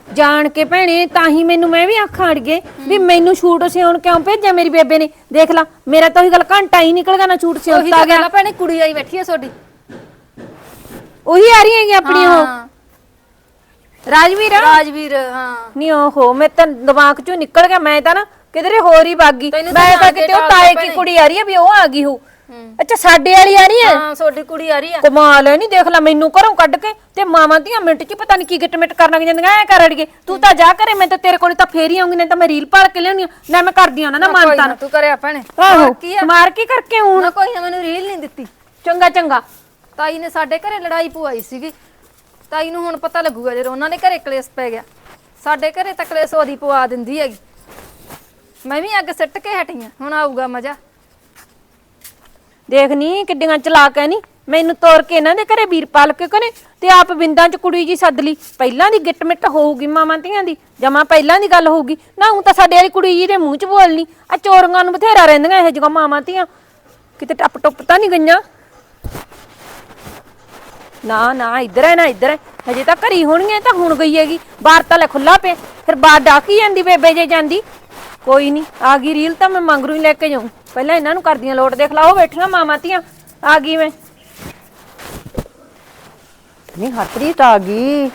ਜਾਣ ਕੇ ਭੈਣੇ ਤਾਂ ਹੀ ਮੈਨੂੰ ਮੈਂ ਵੀ ਆਖਾਂ ਅੜ ਗਏ ਵੀ ਮੈਨੂੰ ਛੂਟ ਸਿਉਣ ਕਿਉਂ ਭੇਜਿਆ ਮੇਰੀ ਬੇਬੇ ਨੇ? ਦੇਖ ਲਾ ਮੇਰਾ ਤਾਂ ਉਹੀ ਗੱਲ ਘੰਟਾ ਹੀ ਨਿਕਲ ਗਿਆ ਨਾ ਛੂਟ ਉਹੀ ਸਿਉਣ ਤਾਂ ਤਾਂ ਗੱਲ ਆ ਭੈਣੇ ਕੁੜੀ ਆਈ ਬੈਠੀ ਆ ਤੁਹਾਡੀ। ਉਹੀ ਆ ਰਹੀ ਹੈਗੀ ਆਪਣੀ ਉਹ। ਹਾਂ। ਰਾਜਵੀਰ? ਰਾਜਵੀਰ ਹਾਂ। ਨਹੀਂ ਓਹੋ ਮੈਂ ਤਾਂ ਦਿਮਾਗ ਚੋਂ ਨਿਕਲ ਗਿਆ ਮੈਂ ਤਾਂ ਨਾ ਕਿਧਰੇ ਹੋਰ ਹੀ ਵਗ ਗਈ। ਤੈਨੂੰ ਤਾਂ ਮੈਂ ਤਾਂ ਕਿਤੇ ਉਹ ਤਾਏ ਕੀ। ਕੁੜੀ ਆ ਰਹੀ ਹੈ ਵੀ ਉਹ ਆ ਗਈ ਹੋ ਅੱਛਾ ਸਾਡੇ ਵਾਲੀ ਆ ਰਹੀ ਹੈ? ਹਾਂ ਤੁਹਾਡੀ ਕੁੜੀ ਆ ਰਹੀ ਆ। ਕਮਾਲ ਹੈ ਨਹੀਂ ਦੇਖ ਲੈ ਮੈਨੂੰ ਘਰੋਂ ਕੱਢ ਕੇ ਤੇ ਮਾਵਾਂ ਦੀਆਂ ਮਿੰਟ ਚ ਪਤਾ ਨਹੀਂ ਕੀ ਗਿਟਮਿਟ ਕਰਨ ਲੱਗ ਜਾਂਦੀਆਂ ਐ ਕਰ ਅੜੀਏ। ਤੂੰ ਤਾਂ ਜਾ ਕਰੇ ਮੈਂ ਤਾਂ ਤੇਰੇ ਕੋਲ ਤਾਂ ਫੇਰ ਹੀ ਆਉਂਗੀ ਨਹੀਂ ਤਾਂ ਮੈਂ ਰੀਲ ਪਾਲ ਕੇ ਲਿਆਉਣੀ ਆ। ਨਾ ਮੈਂ ਕਰਦੀ ਆ ਨਾ ਮਾਨਤਾ ਨਾ ਤੂੰ ਕਰਿਆ ਭੈਣੇ। ਆਹੋ ਹੋਰ ਕੀ ਆ? ਮਾਰ ਕੀ ਕਰਕੇ ਹੁਣ? ਨਾ ਕੋਈ ਨਾ ਮੈਨੂੰ ਰੀਲ ਨਹੀਂ ਦਿੱਤੀ। ਚੰਗਾ ਚੰਗਾ। ਤਾਈ ਨੇ ਸਾਡੇ ਘਰੇ ਲੜਾਈ ਪਵਾਈ ਸੀਗੀ। ਤਾਈ ਨੂੰ ਹੁਣ ਪਤਾ ਲੱਗੂਗਾ ਜਦੋਂ ਉਹਨਾਂ ਦੇ ਘਰੇ ਕਲੇਸ਼ ਪੈ ਗਿਆ। ਸਾਡੇ ਘਰੇ ਤਾਂ ਕਲੇਸ਼ ਉਹਦੀ ਪਵਾ ਦਿੰਦੀ ਹੈਗੀ। ਮੈਂ ਵੀ ਅੱਗ ਸਿੱਟ ਕੇ ਹਟੀ ਆਂ ਹੁਣ ਆਊਗਾ ਮਜ਼ਾ। ਦੇਖ ਨੀ, ਕਿੱਡੀਆਂ ਚਲਾਕ ਐ ਨੀ। ਮੈਨੂੰ ਤੋਰ ਕੇ ਇਹਨਾਂ ਦੇ ਘਰੇ ਵੀਰਪਾਲ ਕੇ ਕਨੇ ਤੇ ਆਪ ਬਿੰਦਾਂ ਚ ਕੁੜੀ ਜੀ ਸੱਦ ਲਈ। ਪਹਿਲਾਂ ਦੀ ਗਿੱਟ ਮਿੱਟ ਹੋਊਗੀ ਮਾਵਾਂ ਧੀਆਂ ਦੀ, ਜਮਾ ਪਹਿਲਾਂ ਦੀ ਗੱਲ ਹੋਊਗੀ। ਨਾ ਹੁਣ ਤਾਂ ਸਾਡੇ ਵਾਲੀ ਕੁੜੀ ਜੀ ਦੇ ਮੂੰਹ ਚ ਬੋਲਣੀ। ਆ ਚੋਰੀਆਂ ਨੂੰ ਬਥੇਰਾ ਰਹਿੰਦੀਆਂ ਇਹ ਜਿਹੀਆਂ ਮਾਵਾਂ ਧੀਆਂ। ਕਿਤੇ ਟੱਪ ਟੁੱਪ ਤਾਂ ਨਹੀਂ ਗਈਆਂ। ਨਾ ਨਾ, ਇੱਧਰ ਹੈ ਨਾ ਇੱਧਰ ਹੈ ਹਜੇ ਤਾਂ ਘਰੀ ਹੋਣੀ ਹੈ ਤਾਂ ਹੁਣ ਗਈ ਹੈਗੀ। ਬਾਹਰ ਤਾਂ ਲੈ ਖੁੱਲਾ ਪਿਆ। ਫਿਰ ਬਾਹਰ ਡਾਕੀ ਜਾਂਦੀ, ਬੇਬੇ ਜੇ ਜਾਂਦੀ? ਕੋਈ ਨਹੀਂ ਆ ਗਈ ਰੀਲ ਤਾਂ ਮੈਂ ਮੰਗਰੂ ਹੀ ਲੈ ਕੇ ਜਾਉਂ ਪਹਿਲਾਂ ਇਹਨਾਂ ਨੂੰ ਕਰਦੀਆਂ ਲੋਟ ਦੇਖ ਲਾ ਉਹ ਬੈਠੀਆਂ ਮਾਵਾਂ ਧੀਆਂ। ਆ ਗਈ ਮੈਂ। ਨਹੀਂ ਹਰਪ੍ਰੀਤ ਆ ਗਈ।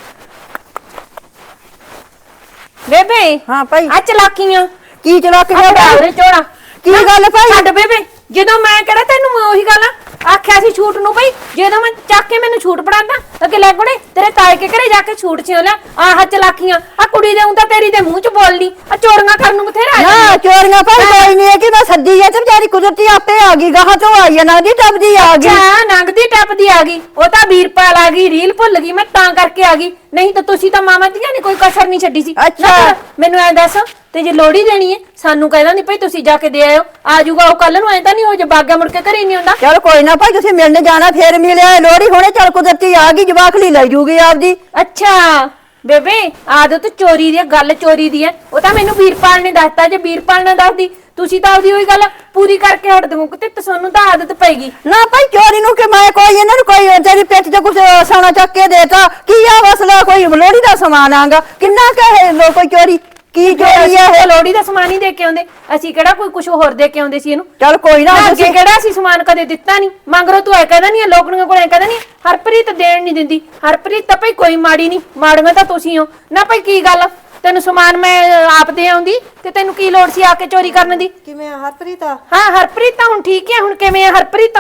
ਬੇਬੇ ਹਾਂ ਭਾਈ। ਆ ਚਲਾਕੀਆਂ। ਕੀ ਚਲਾ ਕੇ ਚੋੜਾ ਕੀ ਗੱਲ ਭਾਈ? ਛੱਡ ਬੇਬੇ ਜਦੋਂ ਮੈਂ ਕਿਹੜਾ ਤੈਨੂੰ ਉਹੀ ਗੱਲ ਆਖਿਆ ਸੀ ਛੂਟ ਨੂੰ ਬਈ ਜਦੋਂ ਮੈਂ ਚੱਕ ਕੇ ਮੈਨੂੰ ਛੂਟ ਪੜਾਂਦਾ ਅੱਗੇ ਲੈ ਗੁਣੇ ਤੇਰੇ ਤਾਏ ਕੇ ਘਰੇ ਜਾ ਕੇ ਛੂਟ ਛਿਓ ਲੈ ਆਹ ਚਲਾਕੀਆਂ ਆ ਕੁੜੀ ਦੇ ਤਾਂ ਤੇਰੀ ਦੇ ਮੂੰਹ ਚ ਬੋਲਣੀ ਆ ਚੋਰੀਆਂ ਕਰਨ ਨੂੰ ਬਥੇਰਾ ਆ ਨਾ ਆ। ਚੋਰੀਆਂ ਭਾਈ ਕੋਈ ਨਹੀਂ ਹੈ ਕਿ ਮੈਂ ਸੱਦੀ ਹੈ ਤੇ ਵਿਚਾਰੀ ਕੁਦਰਤੀ ਆਪੇ ਆ ਗਈ ਗਾਹਾਂ ਤੋਂ ਆਈ ਹੈ ਨਾ ਦੀ ਟੱਪਦੀ ਆ ਗਈ ਅੱਛਾ ਨੰਗਦੀ ਟੱਪਦੀ ਆ ਗਈ ਉਹ ਤਾਂ ਵੀਰਪਾਲ ਆ ਗਈ ਰੀਲ ਭੁੱਲ ਗਈ ਮੈਂ ਤਾਂ ਕਰਕੇ ਆ ਗਈ ਨਹੀਂ ਤਾਂ ਤੁਸੀਂ ਤਾਂ ਮਾਮਾ ਦੀਆਂ ਨਹੀਂ ਕੋਈ ਕਸਰ ਨਹੀਂ ਛੱਡੀ ਸੀ। ਅੱਛਾ। ਨਾ ਮੈਨੂੰ ਐ ਦੱਸ ਤੇ ਜੇ ਲੋੜੀ ਦੇਣੀ ਹੈ ਸਾਨੂੰ ਕਹਿਦਾ ਨਹੀਂ ਭਈ ਤੁਸੀਂ ਜਾ ਕੇ ਦੇ ਆਇਓ। ਆ ਜਾਊਗਾ ਉਹ ਕੱਲ ਨੂੰ ਐ ਤਾਂ ਨਹੀਂ ਹੋ ਜੇ ਬਾਗਾ ਮੁੜ ਕੇ ਘਰੇ ਨਹੀਂ ਆਉਂਦਾ। ਚਲ ਕੋਈ ਨਾ ਭਾਈ ਤੁਸੀਂ ਮਿਲਣ ਜਾਣਾ ਫੇਰ ਮਿਲਿਆ ਲੋੜੀ ਹੁਣੇ ਚਲ ਕੁਦਰਤੀ ਆ ਗਈ ਜਵਾਖਲੀ ਲੈ ਜੂਗੀ ਆਪਦੀ। ਅੱਛਾ ਬੇਬੇ ਆਦਤ ਚੋਰੀ ਦੀ ਹੈ, ਗੱਲ ਚੋਰੀ ਦੀ ਹੈ। ਉਹ ਤਾਂ ਮੈਨੂੰ ਵੀਰਪਾਲ ਨੇ ਦੱਸਤਾ ਜੇ ਵੀਰਪਾਲ ਨੇ ਦੱਸਦੀ ਤੁਸੀਂ ਤਾਂ ਉਹਦੀ ਉਹੀ ਗੱਲ ਪੂਰੀ ਕਰਕੇ ਹਟ ਦਵੋ ਕਿਤੇ ਤੁਹਾਨੂੰ ਤਾਂ ਆਦਤ ਪੈਗੀ ਨਾ ਭਾਈ ਚੋਰੀ ਨੂੰ ਕਿ ਮੈਂ ਕੋਈ ਇਹਨਾਂ ਨੂੰ ਕੋਈ ਤੇਰੀ ਪਿੱਠ ਤੇ ਕੁਛ ਸੋਨਾ ਚੱਕ ਕੇ ਦੇਤਾ। ਕੀ ਆ ਮਸਲਾ? ਕੋਈ ਲੋੜੀ ਦਾ ਸਮਾਨ ਆਂਗਾ। ਕਿੰਨਾ ਕਹੇ ਲੋ ਕੋਈ ਚੋਰੀ? ਕੀ ਚੋਰੀ ਆ ਇਹ? ਲੋੜੀ ਦਾ ਸਮਾਨ ਹੀ ਦੇ ਕੇ ਆਉਂਦੇ। ਅਸੀਂ ਕਿਹੜਾ ਕੋਈ ਕੁਝ ਹੋਰ ਦੇ ਕੇ ਆਉਂਦੇ ਸੀ ਇਹਨੂੰ? ਚਲ ਕੋਈ ਨਾ ਤੁਸੀਂ ਅਸੀਂ ਕਿਹੜਾ ਸੀ ਸਮਾਨ ਕਦੇ ਦਿੱਤਾ ਨਹੀਂ? ਮੰਗਰੋ ਤੂੰ ਐ ਕਹਦਾ ਨਹੀਂ ਲੋਕਣੀਆਂ ਕੋਲ ਐ ਕਹਦਾ ਨਹੀਂ ਹਰਪ੍ਰੀਤ ਦੇਣ ਨਹੀਂ ਦਿੰਦੀ। ਹਰਪ੍ਰੀਤ ਤਾਂ ਭਈ ਕੋਈ ਮਾੜੀ ਨਹੀਂ ਮਾੜੀਆਂ ਤਾਂ ਤੁਸੀਂ ਹੋ। ਨਾ ਭਈ ਕੀ ਗੱਲ ਤੈਨੂੰ ਸਮਾਨ ਮੈਂ ਆਪ ਦੇ ਆਉਂਦੀ ਤੇ ਤੈਨੂੰ ਕੀ ਲੋੜ ਸੀ ਆ ਕੇ ਚੋਰੀ ਕਰਨ ਦੀ? ਕਿਵੇਂ ਆ ਹਰਪ੍ਰੀਤ ਆ? ਹਾਂ ਹਰਪ੍ਰੀਤ ਤਾਂ ਹੁਣ ਠੀਕ ਹੈ ਹੁਣ ਕਿਵੇਂ ਹੈ ਹਰਪ੍ਰੀਤ?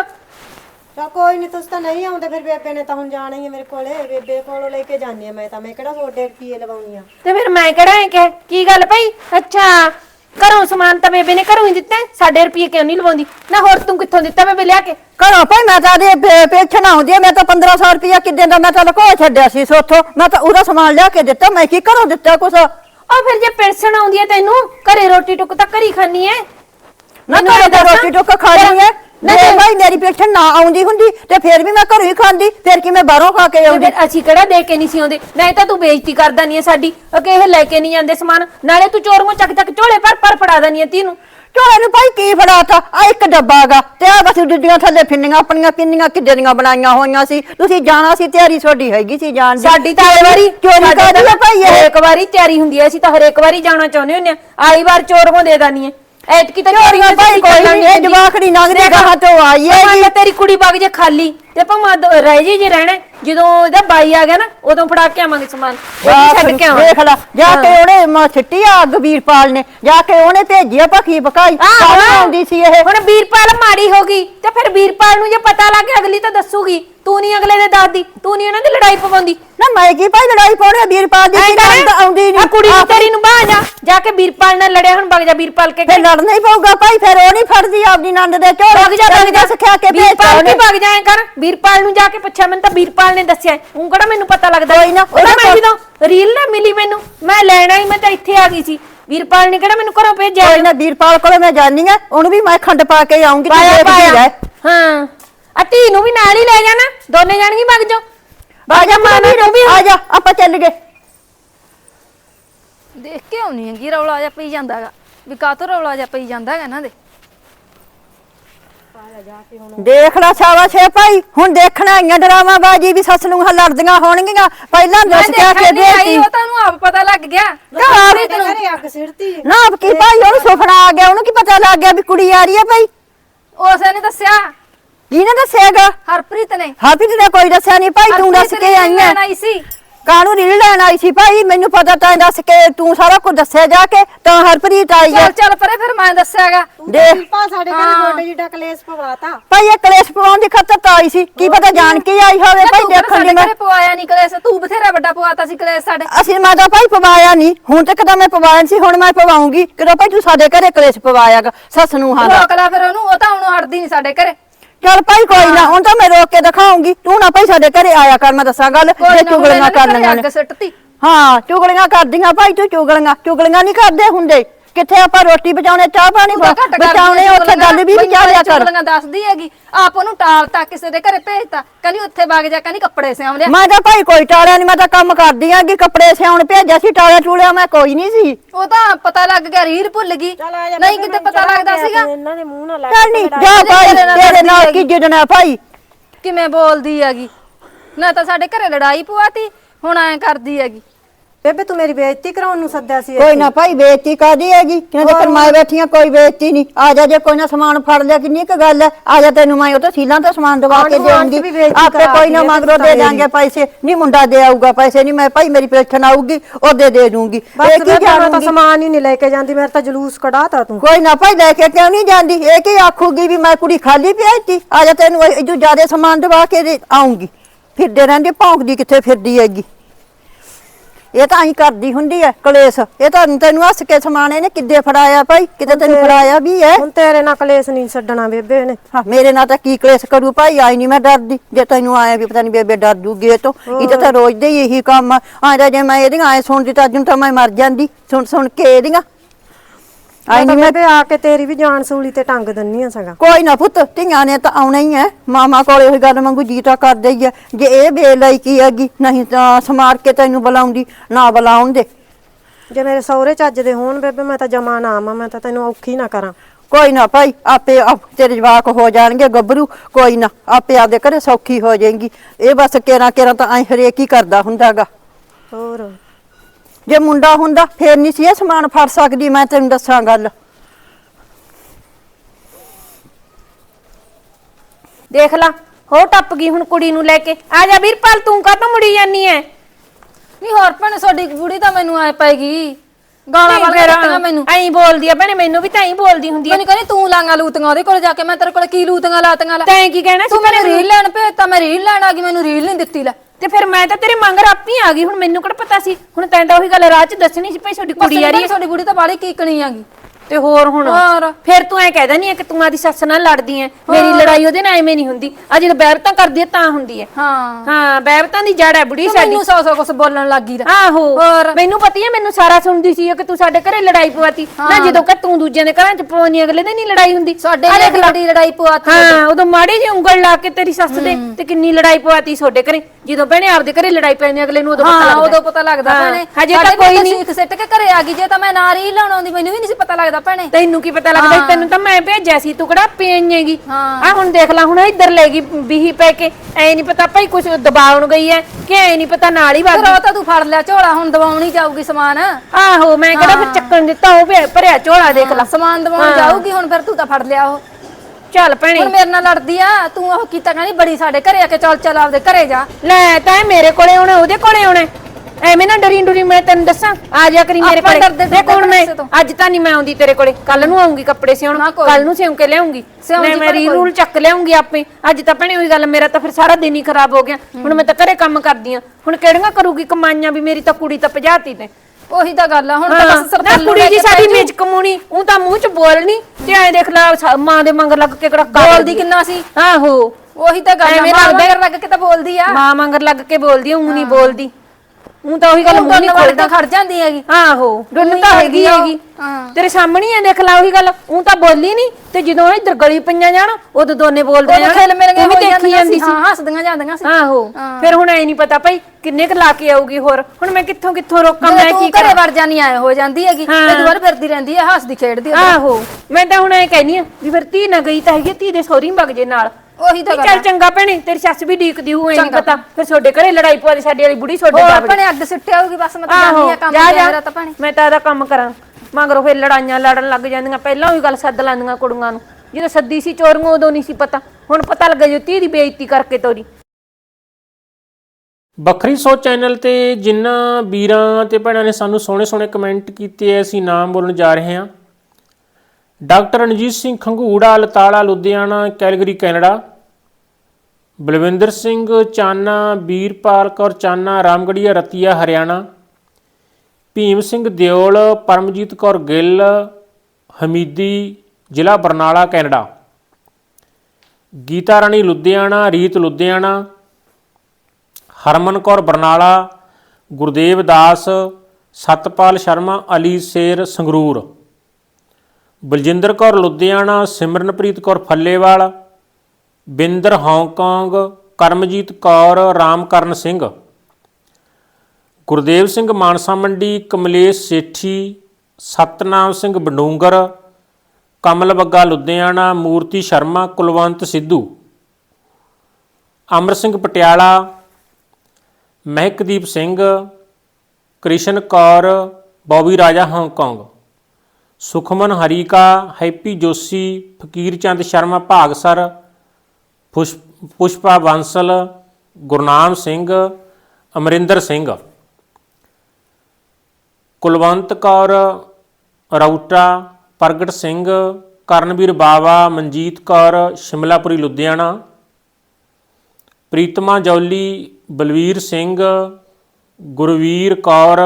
ਚਲ ਕੋਈ ਨਹੀਂ ਤੁਸੀਂ ਤਾਂ ਨਹੀਂ ਆਉਂਦੇ ਫਿਰ ਬੇਬੇ ਨੇ ਤਾਂ ਹੁਣ ਜਾਣਾ ਹੀ ਹੈ ਮੇਰੇ ਕੋਲੇ। ਬੇਬੇ ਕੋਲੋਂ ਲੈ ਕੇ ਜਾਣੀ ਆ ਮੈਂ ਤਾਂ। ਮੈਂ ਕਿਹੜਾ ਤੁਹਾਡੇ ਰੁਪਏ ਲਵਾਉਣੀ ਆ? ਤੇ ਫਿਰ ਮੈਂ ਕਿਹੜਾ ਐ ਕਹਿ? ਕੀ ਗੱਲ ਭਈ? ਅੱਛਾ। ਘਰੋਂ ਸਮਾਨ ਤਾਂ ਬੇਬੇ ਨੇ ਘਰੋਂ ਹੀ ਦਿੱਤਾ ਹੈ, ਸਾਡੇ ਰੁਪਏ ਕਿਉਂ ਨਹੀਂ ਲਵਾਉਂਦੀ? ਨਾ ਹੋਰ ਤੂੰ ਕਿੱਥੋਂ ਦਿੱਤਾ ਬੇਬੇ ਲਿਆ ਕੇ? ਘਰੋਂ ਭਾਈ ਮੈਂ ਤਾਂ ਦੇ ਪੇਛਣ ਆਉਂਦੀ ਆ ਮੈਂ ਤਾਂ 1500 ਰੁਪਇਆ ਕਿੱਦਾਂ ਦਾ ਮੈਂ ਤਾਂ ਲਕੋ ਛੱਡਿਆ ਸੀ ਸੋਥੋਂ ਮੈਂ ਤਾਂ ਉਹਦਾ ਸਮਾਨ ਲਿਆ ਕੇ ਦਿੱਤਾ ਮੈਂ ਕੀ ਘਰੋਂ ਦਿੱਤਾ ਕੁਛ? ਉਹ ਫਿਰ ਜੇ ਪੈਨਸ਼ਨ ਆਉਂਦੀ ਹੈ ਤੈਨੂੰ ਘਰੇ ਰੋਟੀ ਟੁੱਕ ਤਾਂ ਘਰੀ ਖਾਣੀ ਹੈ ਨਾ ਮੈਨੂੰ ਘਰੇ ਇਹ ਤਾਂ ਦੱਸ, ਰੋਟੀ ਟੁੱਕ ਖਾਣੀ ਹੈ ਨਾ ਤੇ- ਭਾਈ ਮੇਰੀ ਪੇਛਣ ਨਾ ਆਉਂਦੀ ਹੁੰਦੀ ਤੇ ਫਿਰ ਵੀ ਮੈਂ ਘਰੋਂ ਹੀ ਖਾਂਦੀ ਫਿਰ ਕੀ ਮੈਂ ਬਾਹਰੋਂ ਖਾ ਕੇ ਤੇ ਆਉਂਦੀ ਫਿਰ ਅਸੀਂ ਕਿਹੜਾ ਦੇ ਕੇ ਨਹੀਂ ਸੀ ਆਉਂਦੇ? ਨਹੀਂ ਤਾਂ ਤੂੰ ਬੇਇੱਜ਼ਤੀ ਕਰਦਾ ਨਹੀਂ ਸਾਡੀ ਕਿ ਇਹ ਲੈ ਕੇ ਨਹੀਂ ਜਾਂਦੇ ਸਮਾਨ। ਨਾਲੇ ਤੂੰ ਚੋਰੀਆਂ ਚੱਕ ਚੱਕ ਝੋਲੇ ਪਰ ਪਰ ਫੜਾ ਦਨੀ ਹੈ ਤੀਨੂੰ। ਝੋਲੇ ਨੂੰ ਭਾਈ ਕੀ ਫੜਾਤਾ? ਆ ਇੱਕ ਡੱਬਾਗਾ ਤੇ ਆ ਬਸ ਡੁੱਡੀਆਂ ਥੱਲੇ ਫਿੰਨੀਆਂ ਆਪਣੀਆਂ ਪਿੰਨੀਆਂ ਕਿੱਡੇ ਦੀਆਂ ਬਣਾਈਆਂ ਹੋਈਆਂ ਸੀ? ਤੁਸੀਂ ਜਾਣਾ ਸੀ ਤਿਆਰੀ ਤੁਹਾਡੀ ਹੈਗੀ ਸੀ ਜਾਣ ਦੀ। ਸਾਡੀ ਤਾਂ ਵਾਰੀ ਚੋਰੀ ਕਰਦੀ ਆ ਭਾਈ ਇਹ? ਇੱਕ ਵਾਰੀ ਤਿਆਰੀ ਹੁੰਦੀ ਹੈ ਅਸੀਂ ਤਾਂ ਹਰੇਕ ਵਾਰੀ ਜਾਣਾ ਚਾਹੁੰਦੇ ਹੁੰਦੇ ਆ। ਆਈ ਵਾਰ ਚੋਰੀਆਂ ਦੇ ਦਾਨੀ ਹੈ ਐਤਕੀ ਤਾਂ ਚੋਰੀਆਂ ਭਾਈ ਕੋਈ ਨਹੀਂ। ਇਹ ਜਵਾਖੜੀ ਲੰਘਦੀ ਗਾਹਾਂ ਤੋਂ ਆਈ ਹੈ ਭਾਵੇਂ ਤੇਰੀ ਕੁੜੀ ਵਗ ਜੇ ਖਾਲੀ। ਤੇ ਭਾਵੇਂ ਦ- ਰਹਿ ਜੇ ਜੇ ਰਹਿਣਾ ਜਦੋਂ ਇਹਦਾ ਬਾਈ ਆ ਗਿਆ ਨਾ ਉਦੋਂ ਫੜਾ ਕੇ ਆਵਾਂਗੇ ਸਮਾਨ। ਉਹ ਛੱਡ ਕੇ ਆਵਾਂਗੇ। ਦੇਖ ਲੈ ਜਾ ਕੇ ਉਹਨੇ ਮਾਂ ਛਿੱਟੀ ਆ ਅੱਗ ਵੀਰਪਾਲ ਨੇ ਜਾ ਕੇ ਉਹਨੇ ਭੇਜੀ ਆ ਭਖੀ ਬਕਾਈ ਆਹ। ਆਉਂਦੀ ਸੀ ਇਹ। ਹੁਣ ਵੀਰਪਾਲ ਮਾੜੀ ਹੋ ਗਈ ਤੇ ਫਿਰ ਵੀਰਪਾਲ ਨੂੰ ਜੇ ਪਤਾ ਲੱਗ ਗਿਆ ਅਗਲੀ ਤਾਂ ਦੱਸੂਗੀ। ਤੂੰ ਨਹੀਂ ਅਗਲੇ ਦੇ ਦੱਸਦੀ ਤੂੰ ਨਹੀਂ ਉਹਨਾਂ ਦੀ ਲੜਾਈ ਪਵਾਉਂਦੀ। ਨਾ ਮੈਂ ਕੀ ਭਾਈ ਲੜਾਈ ਪਾਉਣੀ ਆ ਵੀਰਪਾਲ ਦੀ ਕੀ ਗੱਲ ਤਾਂ ਆਉਂਦੀ ਨਹੀਂ ਕੁੜੀ ਨੂੰ ਤੇਰੀ ਨੂੰ ਬਾਹ ਜਾ ਜਾ ਕੇ ਵੀਰਪਾਲ ਨਾਲ ਲੜਿਆ ਹੁਣ ਵਗ ਜਾ ਵੀਰਪਾਲ ਕੇ ਫਿਰ ਲੜਨਾ ਹੀ ਪਊਗਾ ਭਾਈ ਫਿਰ ਉਹ ਨਹੀਂ ਫੜਦੀ ਆਪਦੀ ਨੰਦ ਦੇ ਝੋਲੇ ਵਗ ਜਾ ਵਗ ਜਾ। ਸਿੱਖਿਆ ਕੇ ਭੇਜਤਾ ਵੀਰਪਾਲ ਉਹਨੇ। ਵਗ ਜਾਏ ਕਰ। ਵੀਰਪਾਲ ਨੂੰ ਜਾ ਕੇ ਪੁੱਛਿਆ ਮੈਨੂੰ ਤਾਂ ਵੀਰਪਾਲ ਨੇ ਦੱਸਿਆ। ਉਹ ਕਿਹੜਾ ਮੈਨੂੰ ਪਤਾ ਲੱਗਦਾ? ਕੋਈ ਨਾ, ਉਹਦਾ ਮੈਂ ਜਦੋਂ ਰੀਲ ਨਾ ਮਿਲੀ ਮੈਨੂੰ ਮੈਂ ਲੈਣਾ ਹੀ ਮੈਂ ਤਾਂ ਇੱਥੇ ਆ ਗਈ ਸੀ। ਵੀਰਪਾਲ ਨੇ ਕਿਹੜਾ ਮੈਨੂੰ ਘਰੋਂ ਭੇਜਿਆ? ਕੋਈ ਨਾ ਵੀਰਪਾਲ ਕੋਲੇ ਮੈਂ ਜਾਣੀ ਆ ਉਹਨੂੰ ਵੀ ਮੈਂ ਖੰਡ ਪਾ ਕੇ ਆਉਂਗੀ ਤੂੰ ਰਹਿ। ਹਾਂ। ਆ ਧੀ ਨੂੰ ਵੀ ਨਾਲ ਹੀ ਲੈ ਜਾਣਾ ਦੋਨੇ ਜਾਣਗੀ ਵਗ ਜਾ ਆ ਜਾ ਮਾਂ ਨੂੰ ਵੀ ਆ ਜਾ ਆਪਾਂ ਚੱਲ ਗਏ। ਦੇਖ ਕੇ ਆਉਣੀ ਹੈਗੀ ਰੌਲਾ ਜਿਹਾ ਪਈ ਜਾਂਦਾਗਾ। ਵੀ ਕਾਤੋਂ ਰੌਲਾ ਜਿਹਾ ਪਈ ਜਾਂਦਾ ਹੈਗਾ ਇਹਨਾਂ ਦੇ। ਦੇਖ ਲੈ ਸ਼ਾਬਾਸ਼ ਏ ਭਾਈ ਹੁਣ ਦੇਖਣਾ ਆਈਆਂ ਡਰਾਮਾ ਬਾਜੀ ਵੀ ਸੱਸ ਨੂੰ ਹਾਂ ਲੜਦੀਆਂ ਹੋਣਗੀਆਂ। ਪਹਿਲਾਂ ਦੱਸ ਕੇ ਆ ਕੇ ਆਈ ਦੇਤੀ ਉਹ ਤਾਂ ਉਹਨੂੰ ਆਪ ਪਤਾ ਲੱਗ ਗਿਆ। ਘਰੇ ਘਰੇ ਅੱਗ ਸਿੜਤੀ ਨਾ ਆਪ ਕੀ ਭਾਈ ਉਹਨੂੰ ਸੁਪਨਾ ਆ ਗਿਆ ਉਹਨੂੰ ਕੀ ਪਤਾ ਲੱਗ ਗਿਆ ਵੀ ਕੁੜੀ ਆ ਰਹੀ ਹੈ ਭਾਈ? ਉਸੇ ਨੇ ਦੱਸਿਆ। ਕਿਹਨੇ ਦੱਸਿਆਗਾ ਹਰਪ੍ਰੀਤ ਨੇ। ਹਾਫਿਜ਼ ਨੇ ਕੋਈ ਦੱਸਿਆ ਨਹੀਂ ਭਾਈ ਤੂੰ ਦੱਸ ਹਰਪ੍ਰੀਤ ਕੇ ਆਈ ਹੈ ਆਈ ਸੀ। ਰੀਲ ਲੈਣ ਆਈ ਸੀ ਭਾਈ? ਮੈਨੂੰ ਪਤਾ ਤਾਂ ਦੱਸ ਕੇ ਤੂੰ ਸਾਰਾ ਕੁਝ ਦੱਸਿਆ ਜਾ ਕੇ ਤਾਂ ਹਰਪ੍ਰੀਤ ਆਈ ਹੈ ਚੱਲ ਚੱਲ ਪਰੇ ਫਿਰ ਮੈਂ ਦੱਸਿਆਗਾ ਦੇਖ। ਪਾ ਸਾਡੇ ਘਰੇ ਗੋਡੇ ਜਿੱਡਾ ਕਲੇਸ਼ ਪਵਾਤਾ। ਭਾਈ ਇਹ ਕਲੇਸ਼ ਪਵਾਉਣ ਦੀ ਖਤਰ ਤਾਂ ਆਈ ਸੀ। ਕੀ ਪਤਾ ਜਾਣ ਕੇ ਆਈ ਹੋਵੇ ਭਾਈ ਦੇਖਣ ਦੀ ਮੈਂ ਪਵਾਇਆ ਨਹੀਂ ਕਲੇਸ਼। ਤੂੰ ਬਥੇਰਾ ਵੱਡਾ ਪਵਾਤਾ ਸੀ ਕਲੇਸ਼ ਸਾਡੇ। ਅਸੀਂ ਮੈਂ ਤਾਂ ਭਾਈ ਪਵਾਇਆ ਨਹੀਂ ਹੁਣ ਤੱਕ ਤਾਂ ਮੈਂ ਪਵਾਇਆ ਸੀ ਹੁਣ ਮੈਂ ਪਵਾਉਂਗੀ। ਕਿਦੋਂ ਭਾਈ ਤੂੰ ਸਾਡੇ ਘਰੇ ਕਲੇਸ਼ ਪਵਾਇਆਗਾ ਸੱਸ ਨੂੰ ਹਾਂ ਦਾ ਰੋਕ ਲੈ ਫਿਰ ਉਹਨੂੰ ਉਹ ਤਾਂ ਹੁਣ ਹਟਦੀ ਨਹੀਂ ਸਾਡੇ ਘਰੇ। ਚੱਲ ਭਾਈ ਕੋਈ ਨਾ ਹੁਣ ਤਾਂ ਮੈਂ ਰੋਕ ਕੇ ਦਿਖਾਉਂਗੀ। ਤੂੰ ਨਾ ਭਾਈ ਸਾਡੇ ਘਰੇ ਆਇਆ ਕਰ ਮੈਂ ਦੱਸਾਂ ਗੱਲ ਕੋਈ ਜੇ ਨਾ ਚੁਗਲੀਆਂ ਕਰ ਲਈਆਂ ਨੇ। ਸਿੱਟਤੀ। ਹਾਂ ਚੁਗਲੀਆਂ ਕਰਦੀਆਂ ਭਾਈ ਤੂੰ ਚੁਗਲੀਆਂ ਚੁਗਲੀਆਂ ਨਹੀਂ ਕਰਦੇ ਹੁੰਦੇ। ਕਿੱਥੇ ਆਪਾਂ ਰੋਟੀ ਬਚਾਉਣੇ ਚਾਹ ਪਾਣੀ ਬਚਾਉਣੇ ਉੱਥੇ ਗੱਲ। ਵੀ ਵਿਚਾਰ ਲਿਆ ਕਰ। ਚੁਗਲੀਆਂ ਦੱਸਦੀ ਹੈਗੀ। ਆਪ ਉਹਨੂੰ ਟਾਲਤਾ ਕਿਸੇ ਦੇ ਘਰੇ ਭੇਜਤਾ। ਕਹਿੰਦੀ ਉੱਥੇ ਵਗ ਜਾ ਕਹਿੰਦੀ ਕੱਪੜੇ ਸਿਉਂ ਲਿਆ। ਮੈਂ ਤਾਂ ਭਾਈ ਕੋਈ ਟਾਲਿਆ ਨਹੀਂ ਮੈਂ ਤਾਂ ਕੰਮ ਕਰਦੀ ਆਂ ਕਿ ਕੱਪੜੇ ਸਿਉਣ ਭੇਜਿਆ ਸੀ ਟਾਲਿਆ ਟੂਲਿਆ ਮੈਂ ਕੋਈ ਨਹੀਂ ਸੀ। ਉਹ ਤਾਂ ਪਤਾ ਲੱਗ ਗਿਆ ਰੀਰ ਭੁੱਲ ਗਈ। ਨਹੀਂ ਕਿਤੇ ਪਤਾ ਲੱਗਦਾ ਸੀਗਾ। ਇਹਨਾਂ ਦੇ ਮੂੰਹ ਨਾਲ ਲੱਗ ਚੱਲ ਨਹੀਂ ਜਾ ਭਾਈ ਤੇਰੇ ਨਾਲ ਕੀ ਜਿੱਦਣਾ ਭਾਈ। ਕਿਵੇਂ ਬੋਲਦੀ ਹੈਗੀ। ਨਾ ਤਾਂ ਸਾਡੇ ਘਰੇ ਲੜਾਈ ਪਵਾਤੀ ਹੁਣ ਐ ਕਰਦੀ ਹੈਗੀ। ਬੇਬੇ ਤੂੰ ਮੇਰੀ ਬੇਇੱਜ਼ਤੀ ਕਰਾਉਣ ਨੂੰ ਸੱਦਿਆ ਸੀ ਕੋਈ ਨਾ ਭਾਈ ਬੇਇੱਜ਼ਤੀ ਕਾਦੀ ਹੈਗੀ? ਕਿਹਨਾਂ ਦੇ ਮੈਂ ਬੈਠੀਆਂ ਕੋਈ ਬੇਇੱਜ਼ਤੀ ਨਹੀਂ। ਆ ਜਾ ਜੇ ਕੋਈ ਨਾ ਸਮਾਨ ਫੜ ਲਿਆ ਕਿੰਨੀ ਕੁ ਗੱਲ ਹੈ? ਆ ਜਾ ਤੈਨੂੰ ਮੈਂ ਉਹ ਤਾਂ ਸੀਲਾਂ ਦਾ ਸਮਾਨ ਦਵਾ ਕੇ ਦੇਵਾਂਗੀ। ਆਪੇ ਕੋਈ ਨਾ ਮਗਰੋਂ ਤਾਂ ਦੇ। ਦਾਂਗੇ ਪੈਸੇ। ਨਹੀਂ ਮੁੰਡਾ ਦੇ ਆਊਗਾ ਪੈਸੇ ਨਹੀਂ ਮੈਂ ਭਾਈ ਮੇਰੀ ਪੈਨਸ਼ਨ ਆਊਗੀ ਉਹਦੇ ਦੇ ਦੂੰਗੀ। ਇਹ ਕੀ ਮੈਂ ਤਾਂ ਸਮਾਨ ਹੀ ਨਹੀਂ ਲੈ ਕੇ ਜਾਂਦੀ ਮੇਰੇ ਤਾਂ ਜਲੂਸ ਕਢਾਤਾ ਤੂੰ। ਕੋਈ ਨਾ ਭਾਈ ਲੈ ਕੇ ਕਿਉਂ ਨਹੀਂ ਜਾਂਦੀ? ਇਹ ਕੀ ਆਖੂਗੀ ਵੀ ਮੈਂ ਕੁੜੀ ਖਾਲੀ ਪਿਆਈਤੀ ਆ ਜਾ ਤੈਨੂੰ ਇਹ ਜ਼ਿਆਦਾ ਸਮਾਨ ਦਵਾ ਕੇ ਆਉਂਗੀ ਫਿਰਦੇ ਰਹਿੰਦੇ ਭੌਂਕਦੀ ਕਿੱਥੇ ਫਿਰਦੀ ਹੈਗੀ? ਇਹ ਤਾਂ ਐਂ ਕਰਦੀ ਹੁੰਦੀ ਹੈ ਕਲੇਸ਼। ਇਹ ਤਾਂ ਤੈਨੂੰ ਹੱਸ ਕੇ ਸਮਾਨ ਇਹਨੇ ਕਿੱਦੇ ਫੜਾਇਆ ਭਾਈ? ਕਿਤੇ ਤੈਨੂੰ ਫੜਾਇਆ ਵੀ ਹੈ ਹੁਣ ਤੇਰੇ ਨਾਲ ਕਲੇਸ਼ ਨਹੀਂ ਛੱਡਣਾ ਬੇਬੇ ਨੇ ਹਾਂ ਮੇਰੇ ਨਾਲ ਤਾਂ ਕੀ ਕਲੇਸ਼ ਕਰੂ ਭਾਈ? ਆਈ ਨਹੀਂ ਮੈਂ ਡਰਦੀ। ਜੇ ਤੈਨੂੰ ਆਇਆ ਵੀ ਪਤਾ ਨਹੀਂ ਬੇਬੇ ਡਰ ਜੂਗੀ ਇਹ ਤੋਂ। ਇਹ ਤਾਂ ਰੋਜ਼ ਦੇ ਹੀ ਇਹੀ ਕੰਮ ਆ। ਆਂਦਾ ਜੇ ਮੈਂ ਇਹਦੀਆਂ ਆਏ ਸੁਣਦੀ ਤਾਂ ਅੱਜ ਨੂੰ ਤਾਂ ਮੈਂ ਮਰ ਜਾਂਦੀ। ਸੁਣ ਸੁਣ ਕੇ ਇਹਦੀਆਂ ਆਈ ਮੈਂ ਤਾਂ ਨਹੀਂ ਮੈਂ ਬੇਬੇ ਆ ਕੇ ਤੇਰੀ ਵੀ ਜਾਨ ਸੂਲੀ ਤੇ ਟੰਗ ਦਿੰਨੀ ਆ ਸਗਾ। ਕੋਈ ਨਾ ਪੁੱਤ ਧੀਆਂ ਨੇ ਤਾਂ ਆਉਣਾ ਹੀ ਹੈ। ਮਾਮਾ ਕੋਲੇ ਉਹੀ ਗੱਲ ਮੰਗੂ ਜੀ ਤਾਂ ਕਰਦੇ ਹੀ ਹੈ। ਜੇ ਇਹ ਬੇਲਾਈ ਕੀ ਹੈਗੀ ਨਹੀਂ ਤਾਂ ਸਮਾਰ ਕੇ ਤੈਨੂੰ ਬੁਲਾਉਂਦੀ ਨਾ ਬੁਲਾਉਣ ਦੇ। ਜੇ ਮੇਰੇ ਸਹੁਰੇ ਚੱਜ ਦੇ ਹੋਣ ਬੇਬੇ ਮੈਂ ਤਾਂ ਜਮਾ ਨਾ ਆਵਾਂ ਮੈਂ ਤਾਂ ਤੈਨੂੰ ਔਖੀ ਨਾ ਕਰਾਂ। ਕੋਈ ਨਾ ਭਾਈ ਆਪੇ ਆਪ- ਤੇਰੇ ਜਵਾਕ ਹੋ ਜਾਣਗੇ ਗੱਭਰੂ ਕੋਈ ਨਾ ਆਪੇ ਆਪਦੇ ਘਰੇ ਸੌਖੀ ਹੋ ਜਾਏਗੀ। ਇਹ ਬਸ ਕੇਰਾ ਕੇਰਾ ਤਾਂ ਐ ਹਰੇਕ ਹੀ ਕਰਦਾ ਹੁੰਦਾਗਾ। ਹੋਰ? ਜੇ ਮੁੰਡਾ ਹੁੰਦਾ ਫੇਰ ਨਹੀਂ ਸੀ ਇਹ ਸਮਾਨ ਫੜ ਸਕਦੀ ਮੈਂ ਤੈਨੂੰ ਦੱਸਾਂ ਗੱਲ। ਦੇਖ ਲਾ ਹੋ ਟੱਪ ਗਈ ਹੁਣ ਕੁੜੀ ਨੂੰ ਲੈ ਕੇ। ਆ ਜਾ ਵੀਰਪਾਲ ਤੂੰ ਕਾਹਤੋਂ ਮੁੜੀ ਜਾਨੀ ਐ? ਨਹੀਂ ਹੋਰ ਭੈਣੇ ਤੁਹਾਡੀ ਬੁੜੀ ਤਾਂ ਮੈਨੂੰ ਆਏ ਪਏਗੀ ਗਾਲਾਂ ਵਾਲੀਆਂ ਦਿੱਤੀਆਂ ਮੈਨੂੰ। ਐਂ ਬੋਲਦੀ ਆ ਭੈਣੇ ਮੈਨੂੰ ਵੀ ਤਾਂ ਐਂ ਬੋਲਦੀ ਹੁੰਦੀ ਐ ਮੈਨੂੰ ਕਹਿੰਦੀ ਤੂੰ ਲਾਂਗਾ ਲੂਤੀਆਂ ਉਹਦੇ ਕੋਲ ਜਾ ਕੇ ਮੈਂ ਤੇਰੇ ਕੋਲ ਕੀ ਲੂਤੀਆਂ ਲਾਤੀਆਂ ਲੈ। ਤੈਂ ਕੀ ਕਹਿਣਾ ਸੀ ਤੂੰ ਮੈਨੂੰ ਰੀਲ ਲੈਣ ਭੇਜਤਾ ਮੈਂ ਰੀਲ ਲੈਣ ਆ ਗਈ ਮੈਨੂੰ ਰੀਲ ਨਹੀਂ ਦਿੱਤੀ ਲੈ। ਤੇ ਫਿਰ ਮੈਂ ਤਾਂ ਤੇਰੇ ਮੰਗਰ ਆਪੀ ਆ ਗਈ ਹੁਣ ਮੈਨੂੰ ਕਿਹੜਾ ਪਤਾ ਸੀ? ਹੁਣ ਤੈਂ ਤਾਂ ਉਹੀ ਗੱਲ ਰਾਹ 'ਚ ਦੱਸਣੀ ਸੀ ਭਈ ਤੁਹਾਡੀ ਕੁੜੀ ਆ ਰਹੀ ਐ ਤੁਹਾਡੀ ਬੁੜੀ ਤਾਂ ਬਾਲੀ ਕੀਕਣੀ ਆਗੀ ਤੇ ਹੋਰ ਹੁਣ? ਹੋਰ। ਫਿਰ ਤੂੰ ਐ ਕਹਿ ਦਿੰਦੀ ਐ ਕਿ ਤੂੰ ਆਦੀ ਸੱਸ ਨਾਲ ਲੜਦੀ ਐ। ਮੇਰੀ ਲੜਾਈ ਉਹਦੇ ਨਾਲ ਐਵੇਂ ਨਹੀਂ ਹੁੰਦੀ। ਆ ਜਦੋਂ ਬੈਰਤਾਂ ਕਰਦੀ ਐ ਤਾਂ ਹੁੰਦੀ ਐ। ਹਾਂ। ਹਾਂ ਬੈਰਤਾਂ ਦੀ ਜੜ ਐ ਬੁੜੀ ਤੂੰ ਸਾਡੀ। ਮੈਨੂੰ ਸੌ ਸੌ ਕੁਛ ਬੋਲਣ ਲੱਗੀ ਰ ਆਹੋ। ਹੋਰ। ਮੈਨੂੰ ਪਤੀ ਐ ਮੈਨੂੰ ਸਾਰਾ ਸੁਣਦੀ ਸੀ ਕਿ ਤੂੰ ਸਾਡੇ ਘਰੇ ਲੜਾਈ ਪਵਾਤੀ। ਨਾ ਜਦੋਂ ਕਿ ਤੂੰ ਦੂਜਿਆਂ ਦੇ ਘਰਾਂ 'ਚ ਪਵਾਉਣੀ ਅਗਲੇ ਦਿਨ ਹੀ ਲੜਾਈ ਹੁੰਦੀ। ਸਾਡੇ ਆਹ ਦੇਖ ਲਾ। ਲੜਾਈ ਪਵਾਤੀ ਹਾਂ ਉਦੋਂ ਮਾੜੀ ਜਿਹੀ ਉਂਗਲ ਲਾ ਕੇ ਤੇਰੀ ਸੱਸ ਦੇ ਤੇ ਕਿੰਨੀ ਲੜਾਈ ਪਵਾਤੀ ਤੁਹਾਡੇ ਘਰੇ। ਜਦੋਂ ਭੈਣੇ ਆਪਦੇ ਘਰੇ ਲੜਾਈ ਪੈਂਦੀ ਅਗਲੇ ਨੂੰ ਉਦੋਂ ਪਤਾ ਹਾਂ ਲੱਗਦਾ। ਉਦੋਂ ਪਤਾ ਲੱਗਦਾ ਹਾਂ, ਭੈਣੇ। ਹਜੇ ਸਾਡੇ ਤਾਂ ਕੋਈ ਨਹੀਂ ਸਿੱਟ ਕੇ ਘਰੇ ਆ ਗਈ। ਜੇ ਤਾਂ ਮੈਂ ਨਾ ਰੀਲ ਲਾਉਣ ਆਉਂਦੀ ਮੈਨੂੰ ਵੀ ਨਹੀਂ ਸੀ ਪਤਾ ਲੱਗਦਾ ਭੈਣੇ? ਤੈਨੂੰ ਕੀ ਪਤਾ ਲੱਗਦਾ ਸੀ? ਤੈਨੂੰ ਤਾਂ ਮੈਂ ਭੇਜਿਆ ਸੀ ਤੂੰ ਕਿਹੜਾ ਪੇਈਏਗੀ ਹਾਂ। ਆ ਹੁਣ ਦੇਖ ਲੈ ਹੁਣ ਇੱਧਰ ਲੈ ਗਈ ਬੀਹੀ ਪੈ ਕੇ। ਐ ਨਹੀਂ ਪਤਾ ਭਾਈ ਕੁਝ ਦਬਾਉਣ ਗਈ ਐ ਕਿ ਐ ਨਹੀਂ ਪਤਾ ਨਾਲ ਹੀ ਵਗ ਫਿਰ ਉਹ ਤਾਂ ਤੂੰ ਫੜ ਲਿਆ ਝੋਲਾ ਹੁਣ ਦਵਾਉਣੀ ਜਾਊਗੀ ਸਮਾਨ। ਆਹੋ ਮੈਂ ਕਿਹੜਾ ਫਿਰ ਚੱਕਣ ਦਿੱਤਾ ਉਹ ਭਿਆ- ਭਰਿਆ ਝੋਲਾ ਦੇਖ ਲੈ। ਸਮਾਨ ਦਵਾਉਣ ਜਾਊਗੀ ਹੁਣ ਫਿਰ ਤੂੰ ਤਾਂ ਫੜ ਲਿਆ ਉਹ। ਚੱਲ ਭੈਣੇ। ਹੁਣ ਮੇਰੇ ਨਾਲ ਲੜਦੀ ਆ ਤੂੰ ਉਹ ਕੀਤਾ ਕਹਿੰਦੀ ਬੜੀ ਸਾਡੇ ਘਰੇ ਆ ਕੇ ਚੱਲ ਚੱਲ ਆਪਦੇ ਘਰੇ ਜਾ। ਲੈ ਤਾਂ ਇਹ ਮੇਰੇ ਕੋਲੇ ਆਉਣਾ ਉਹਦੇ ਕੋਲੇ ਆਉਣਾ। ਐਵੇਂ ਨਾ ਡਰੀ ਡਰੀ ਮੈਂ ਤੈਨੂੰ ਦੱਸਾਂ। ਆ ਜਾ ਕਰੀ ਮੇਰੇ ਆਪਾਂ ਕੋਲੇ ਡਰਦੇ ਦੇਖ ਹੁਣ ਮੈਂ ਕਿਸੇ ਤੋਂ। ਅੱਜ ਤਾਂ ਨਹੀਂ ਮੈਂ ਆਉਂਦੀ ਤੇਰੇ ਕੋਲੇ। ਕੱਲ ਨੂੰ ਆਉਂਗੀ ਕੱਪੜੇ ਸਿਉਣ। ਨਾ ਕੋਈ। ਕੱਲ ਨੂੰ ਸਿਉਂ ਕੇ ਲਿਆਉਂਗੀ। ਸਿਉਂ ਮੈਂ ਜੀ ਮੈਂ ਪਰ ਰੀਲ ਕੋਈ। ਰੂਲ ਚੱਕ ਲਿਆਉਂਗੀ ਆਪੇ। ਅੱਜ ਤਾਂ ਭੈਣੇ ਉਹੀ ਗੱਲ ਮੇਰਾ ਤਾਂ ਫਿਰ ਸਾਰਾ ਦਿਨ ਹੀ ਖਰਾਬ ਹੋ ਗਿਆ। ਹੁਣ ਮੈਂ ਤਾਂ ਘਰੇ ਕੰਮ ਕਰਦੀ ਆ। ਹੁਣ ਕਿਹੜੀਆਂ ਕਰੂਗੀ ਕਮਾਈਆਂ ਵੀ? ਮੇਰੀ ਤਾਂ ਕੁੜੀ ਤਾਂ ਭਜਾਤੀ ਤੇ। ਉਹੀ ਤਾਂ ਗੱਲ ਆ। ਹੁਣ ਤਾਂ ਬਸ ਨਾ ਸਰਪੰਚ ਕੁੜੀ ਜੀ ਸਾਡੀ ਮਿਜ ਕਮੂਣੀ ਉਹ ਤਾਂ ਮੂੰਹ ਚ ਬੋਲਣੀ ਤੇ ਐ ਦੇਖ ਲੈ ਸਾ- ਮਾਂ ਦੇ ਮੰਗਰ ਲੱਗ ਕੇ ਕਿਹੜਾ ਬੋਲਦੀ ਕਿੰਨਾ ਸੀ? ਆਹੋ। ਉਹੀ ਤਾਂ ਗੱਲ ਆ। ਐਵੇਂ ਮਾਂ ਲੱਗਦਾ- ਮਗਰ ਲੱਗ ਕੇ ਤਾਂ ਬੋਲਦੀ ਆ। ਮਾਂ ਮੰਗਰ ਲੱਗ ਕੇ ਬੋਲਦੀ ਉਹ ਨਹੀਂ ਬੋਲਦੀ। ਉਹ ਤਾਂ ਉਹੀ ਗੱਲ ਮੂੰਹ ਨਹੀਂ ਖੋਲਦਾ। ਖੜ ਜਾਂਦੀ ਹੈਗੀ। ਆਹੋ ਡੁੱਲ ਤਾਂ ਹੈਗੀ ਆ। ਹੈਗੀ। ਹਾਂ। ਤੇਰੇ ਸਾਹਮਣੇ ਹੀ ਆ ਦੇਖ ਲਾ ਉਹੀ ਗੱਲ। ਉਹ ਤਾਂ ਬੋਲੀ ਨਹੀਂ ਤੇ ਜਦੋਂ ਇੱਧਰ ਗਲੀ ਪਈਆਂ ਜਾਣ ਉਦੋਂ ਦੋਨੇ ਬੋਲਦੇ ਉਹ ਖੇਲ ਮਿਲ ਤੂੰ ਵੀ ਗਏ ਦੇਖੀ ਜਾਂਦੀ ਸੀ। ਹਾਂ ਹੱਸਦੀਆਂ ਜਾਂਦੀਆਂ ਸੀ। ਆਹੋ ਫਿਰ ਹੁਣ ਐ ਨਹੀਂ ਪਤਾ ਭਾਈ ਕਿੰਨੇ ਕੁ ਲਾ ਕੇ ਆਊਗੀ ਹੋਰ। ਹੁਣ ਮੈਂ ਕਿੱਥੋਂ ਕਿੱਥੋਂ ਰੋਕਾਂ ਮੈਂ ਕੀ ਤੂੰ ਘਰੇ ਕਰਾਂ? ਵੜ ਜਾਨੀ ਆਏ ਹੋ ਜਾਂਦੀ ਹੈਗੀ। ਹਾਂ। ਤੇ ਦੁਬਾਰਾ ਫਿਰਦੀ ਰਹਿੰਦੀ ਹੈ ਹੱਸਦੀ ਖੇਡਦੀ ਆ। ਆਹੋ ਮੈਂ ਤਾਂ ਹੁਣ ਐ ਕਹਿਨੀ ਆ ਵੀ ਫਿਰ ਧੀ ਨਾ ਗਈ ਤਾਂ ਹੈਗੀ ਧੀ ਦੇ ਸਹੁਰੀ ਵਗ ਜੇ ਨਾਲ। ਉਹੀ ਤਾਂ ਗੱਲ ਚੱਲ ਚੰਗਾ ਭੈਣੇ ਤੇਰੀ ਸੱਸ ਵੀ ਡੀਕਦੀ ਹੋਊ ਐ ਨਹੀਂ ਚੰਗਾ। ਪਤਾ। ਫਿਰ ਤੁਹਾਡੇ ਘਰੇ ਲੜਾਈ ਪਵਾ ਦੇ ਸਾਡੀ ਵਾਲੀ ਬੁੜੀ ਤੁਹਾਡੇ ਹੋਰ ਦਾ ਆਪਣੇ। ਅੱਗ ਸਿੱਟਿਆ ਹੋਊਗੀ ਬਸ ਮੈਂ ਤਾਂ ਆ ਕੰਮ ਜਾ ਮੇਰਾ ਤਾਂ ਭੈਣੇ। ਮੈਂ ਤਾਂ ਇਹਦਾ ਕੰਮ ਕਰਾਂ। ਮਗਰੋਂ ਫਿਰ ਲੜਾਈਆਂ ਲੜਨ ਲੱਗ ਜਾਂਦੀਆਂ। ਪਹਿਲਾਂ ਵੀ ਗੱਲ ਸੱਦ ਲੈਂਦੀਆਂ ਕੁੜੀਆਂ ਨੂੰ। ਜਦੋਂ ਸੱਦੀ ਸੀ ਚੋਰੀਆਂ ਉਦੋਂ ਨਹੀਂ ਸੀ ਪਤਾ। ਹੁਣ ਪਤਾ ਲੱਗਾ ਜੋ ਧੀ ਦੀ ਬੇਇੱਜ਼ਤੀ ਕਰਕੇ ਤੋਰੀ। ਵੱਖਰੀ ਸੋਚ ਚੈਨਲ ਤੇ ਜਿਨ੍ਹਾਂ ਵੀਰਾਂ ਤੇ ਭੈਣਾਂ ਨੇ ਸਾਨੂੰ ਸੋਹਣੇ ਸੋਹਣੇ ਕਮੈਂਟ ਕੀਤੇ ਐ ਅਸੀਂ ਨਾਮ ਬੋਲਣ ਜਾ ਰਹੇ ਹਾਂ। Doctor Ranjit Singh Khangura, Latara, Ludhiana, Calgary, Canada. Balwinder Singh Chana Veerpal Kaur Chana Ramgarhia Ratia, Haryana. Bhim Singh Deol, Paramjit Kaur Gill, Hamidi, ਜ਼ਿਲ੍ਹਾ Barnala, Canada. Geeta Rani, Ludhiana, Reet, Ludhiana. Harman Kaur, Barnala. Gurdev Das, Satpal Sharma, Ali Sher, Sangrur. Baljinder Kaur Ludhiana, Simranpreet Kaur Fallewal, Binder Hong Kong Karamjit Kaur, Ramkaran Singh. Gurdev Singh Mansa Mandi, Kamlesh Sethi, Satnam Singh Badungar, ਕਮਲ ਬੱਗਾ ਲੁਧਿਆਣਾ, ਮੂਰਤੀ Sharma, Kulwant Sidhu. Amar Singh Patiala, Mehakdeep Singh, Krishan Kaur, Bobby Raja Hong Kong Sukhman Harika, Happy Joshi, Fakir Chand Sharma, Bhagsar, push, Pushpa Bansal, Gurnam Singh, Amarinder Singh. Kulwant Kaur ਰਾਉਟਾ ਪ੍ਰਗਟ ਸਿੰਘ, ਕਰਨਵੀਰ ਬਾਵਾ, ਮਨਜੀਤ ਕੌਰ, ਸ਼ਿਮਲਾਪੁਰੀ, ਲੁਧਿਆਣਾ। ਪ੍ਰੀਤਮਾ ਜੌਲੀ, ਬਲਵੀਰ ਸਿੰਘ, ਗੁਰਵੀਰ ਕੌਰ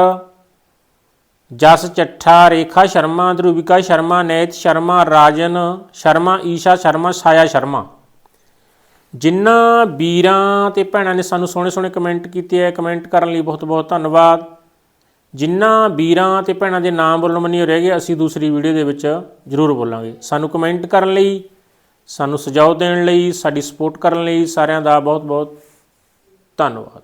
ਜਸ ਚੱਠਾ ਰੇਖਾ ਸ਼ਰਮਾ, ਧਰੁਵਿਕਾ ਸ਼ਰਮਾ, ਨੈਤ ਸ਼ਰਮਾ, ਰਾਜਨ ਸ਼ਰਮਾ, ਈਸ਼ਾ ਸ਼ਰਮਾ, ਸਾਇਆ ਸ਼ਰਮਾ। ਜਿਨ੍ਹਾਂ ਵੀਰਾਂ ਤੇ ਭੈਣਾਂ ਨੇ ਸਾਨੂੰ ਸੋਹਣੇ ਸੋਹਣੇ ਕਮੈਂਟ ਕੀਤੇ ਹੈ ਕਮੈਂਟ ਕਰਨ ਲਈ ਬਹੁਤ ਬਹੁਤ ਧੰਨਵਾਦ। ਜਿਨ੍ਹਾਂ ਵੀਰਾਂ ਤੇ ਭੈਣਾਂ ਦੇ ਨਾਮ ਬੋਲਣ ਮੰਨੀ ਰਹਿ ਗਏ, ਅਸੀਂ ਦੂਸਰੀ ਵੀਡੀਓ ਦੇ ਵਿੱਚ ਜ਼ਰੂਰ ਬੋਲਾਂਗੇ। ਸਾਨੂੰ ਕਮੈਂਟ ਕਰਨ ਲਈ, ਸਾਨੂੰ ਸੁਝਾਅ ਦੇਣ ਲਈ, ਸਾਡੀ ਸਪੋਰਟ ਕਰਨ ਲਈ ਸਾਰਿਆਂ ਦਾ ਬਹੁਤ ਬਹੁਤ ਧੰਨਵਾਦ।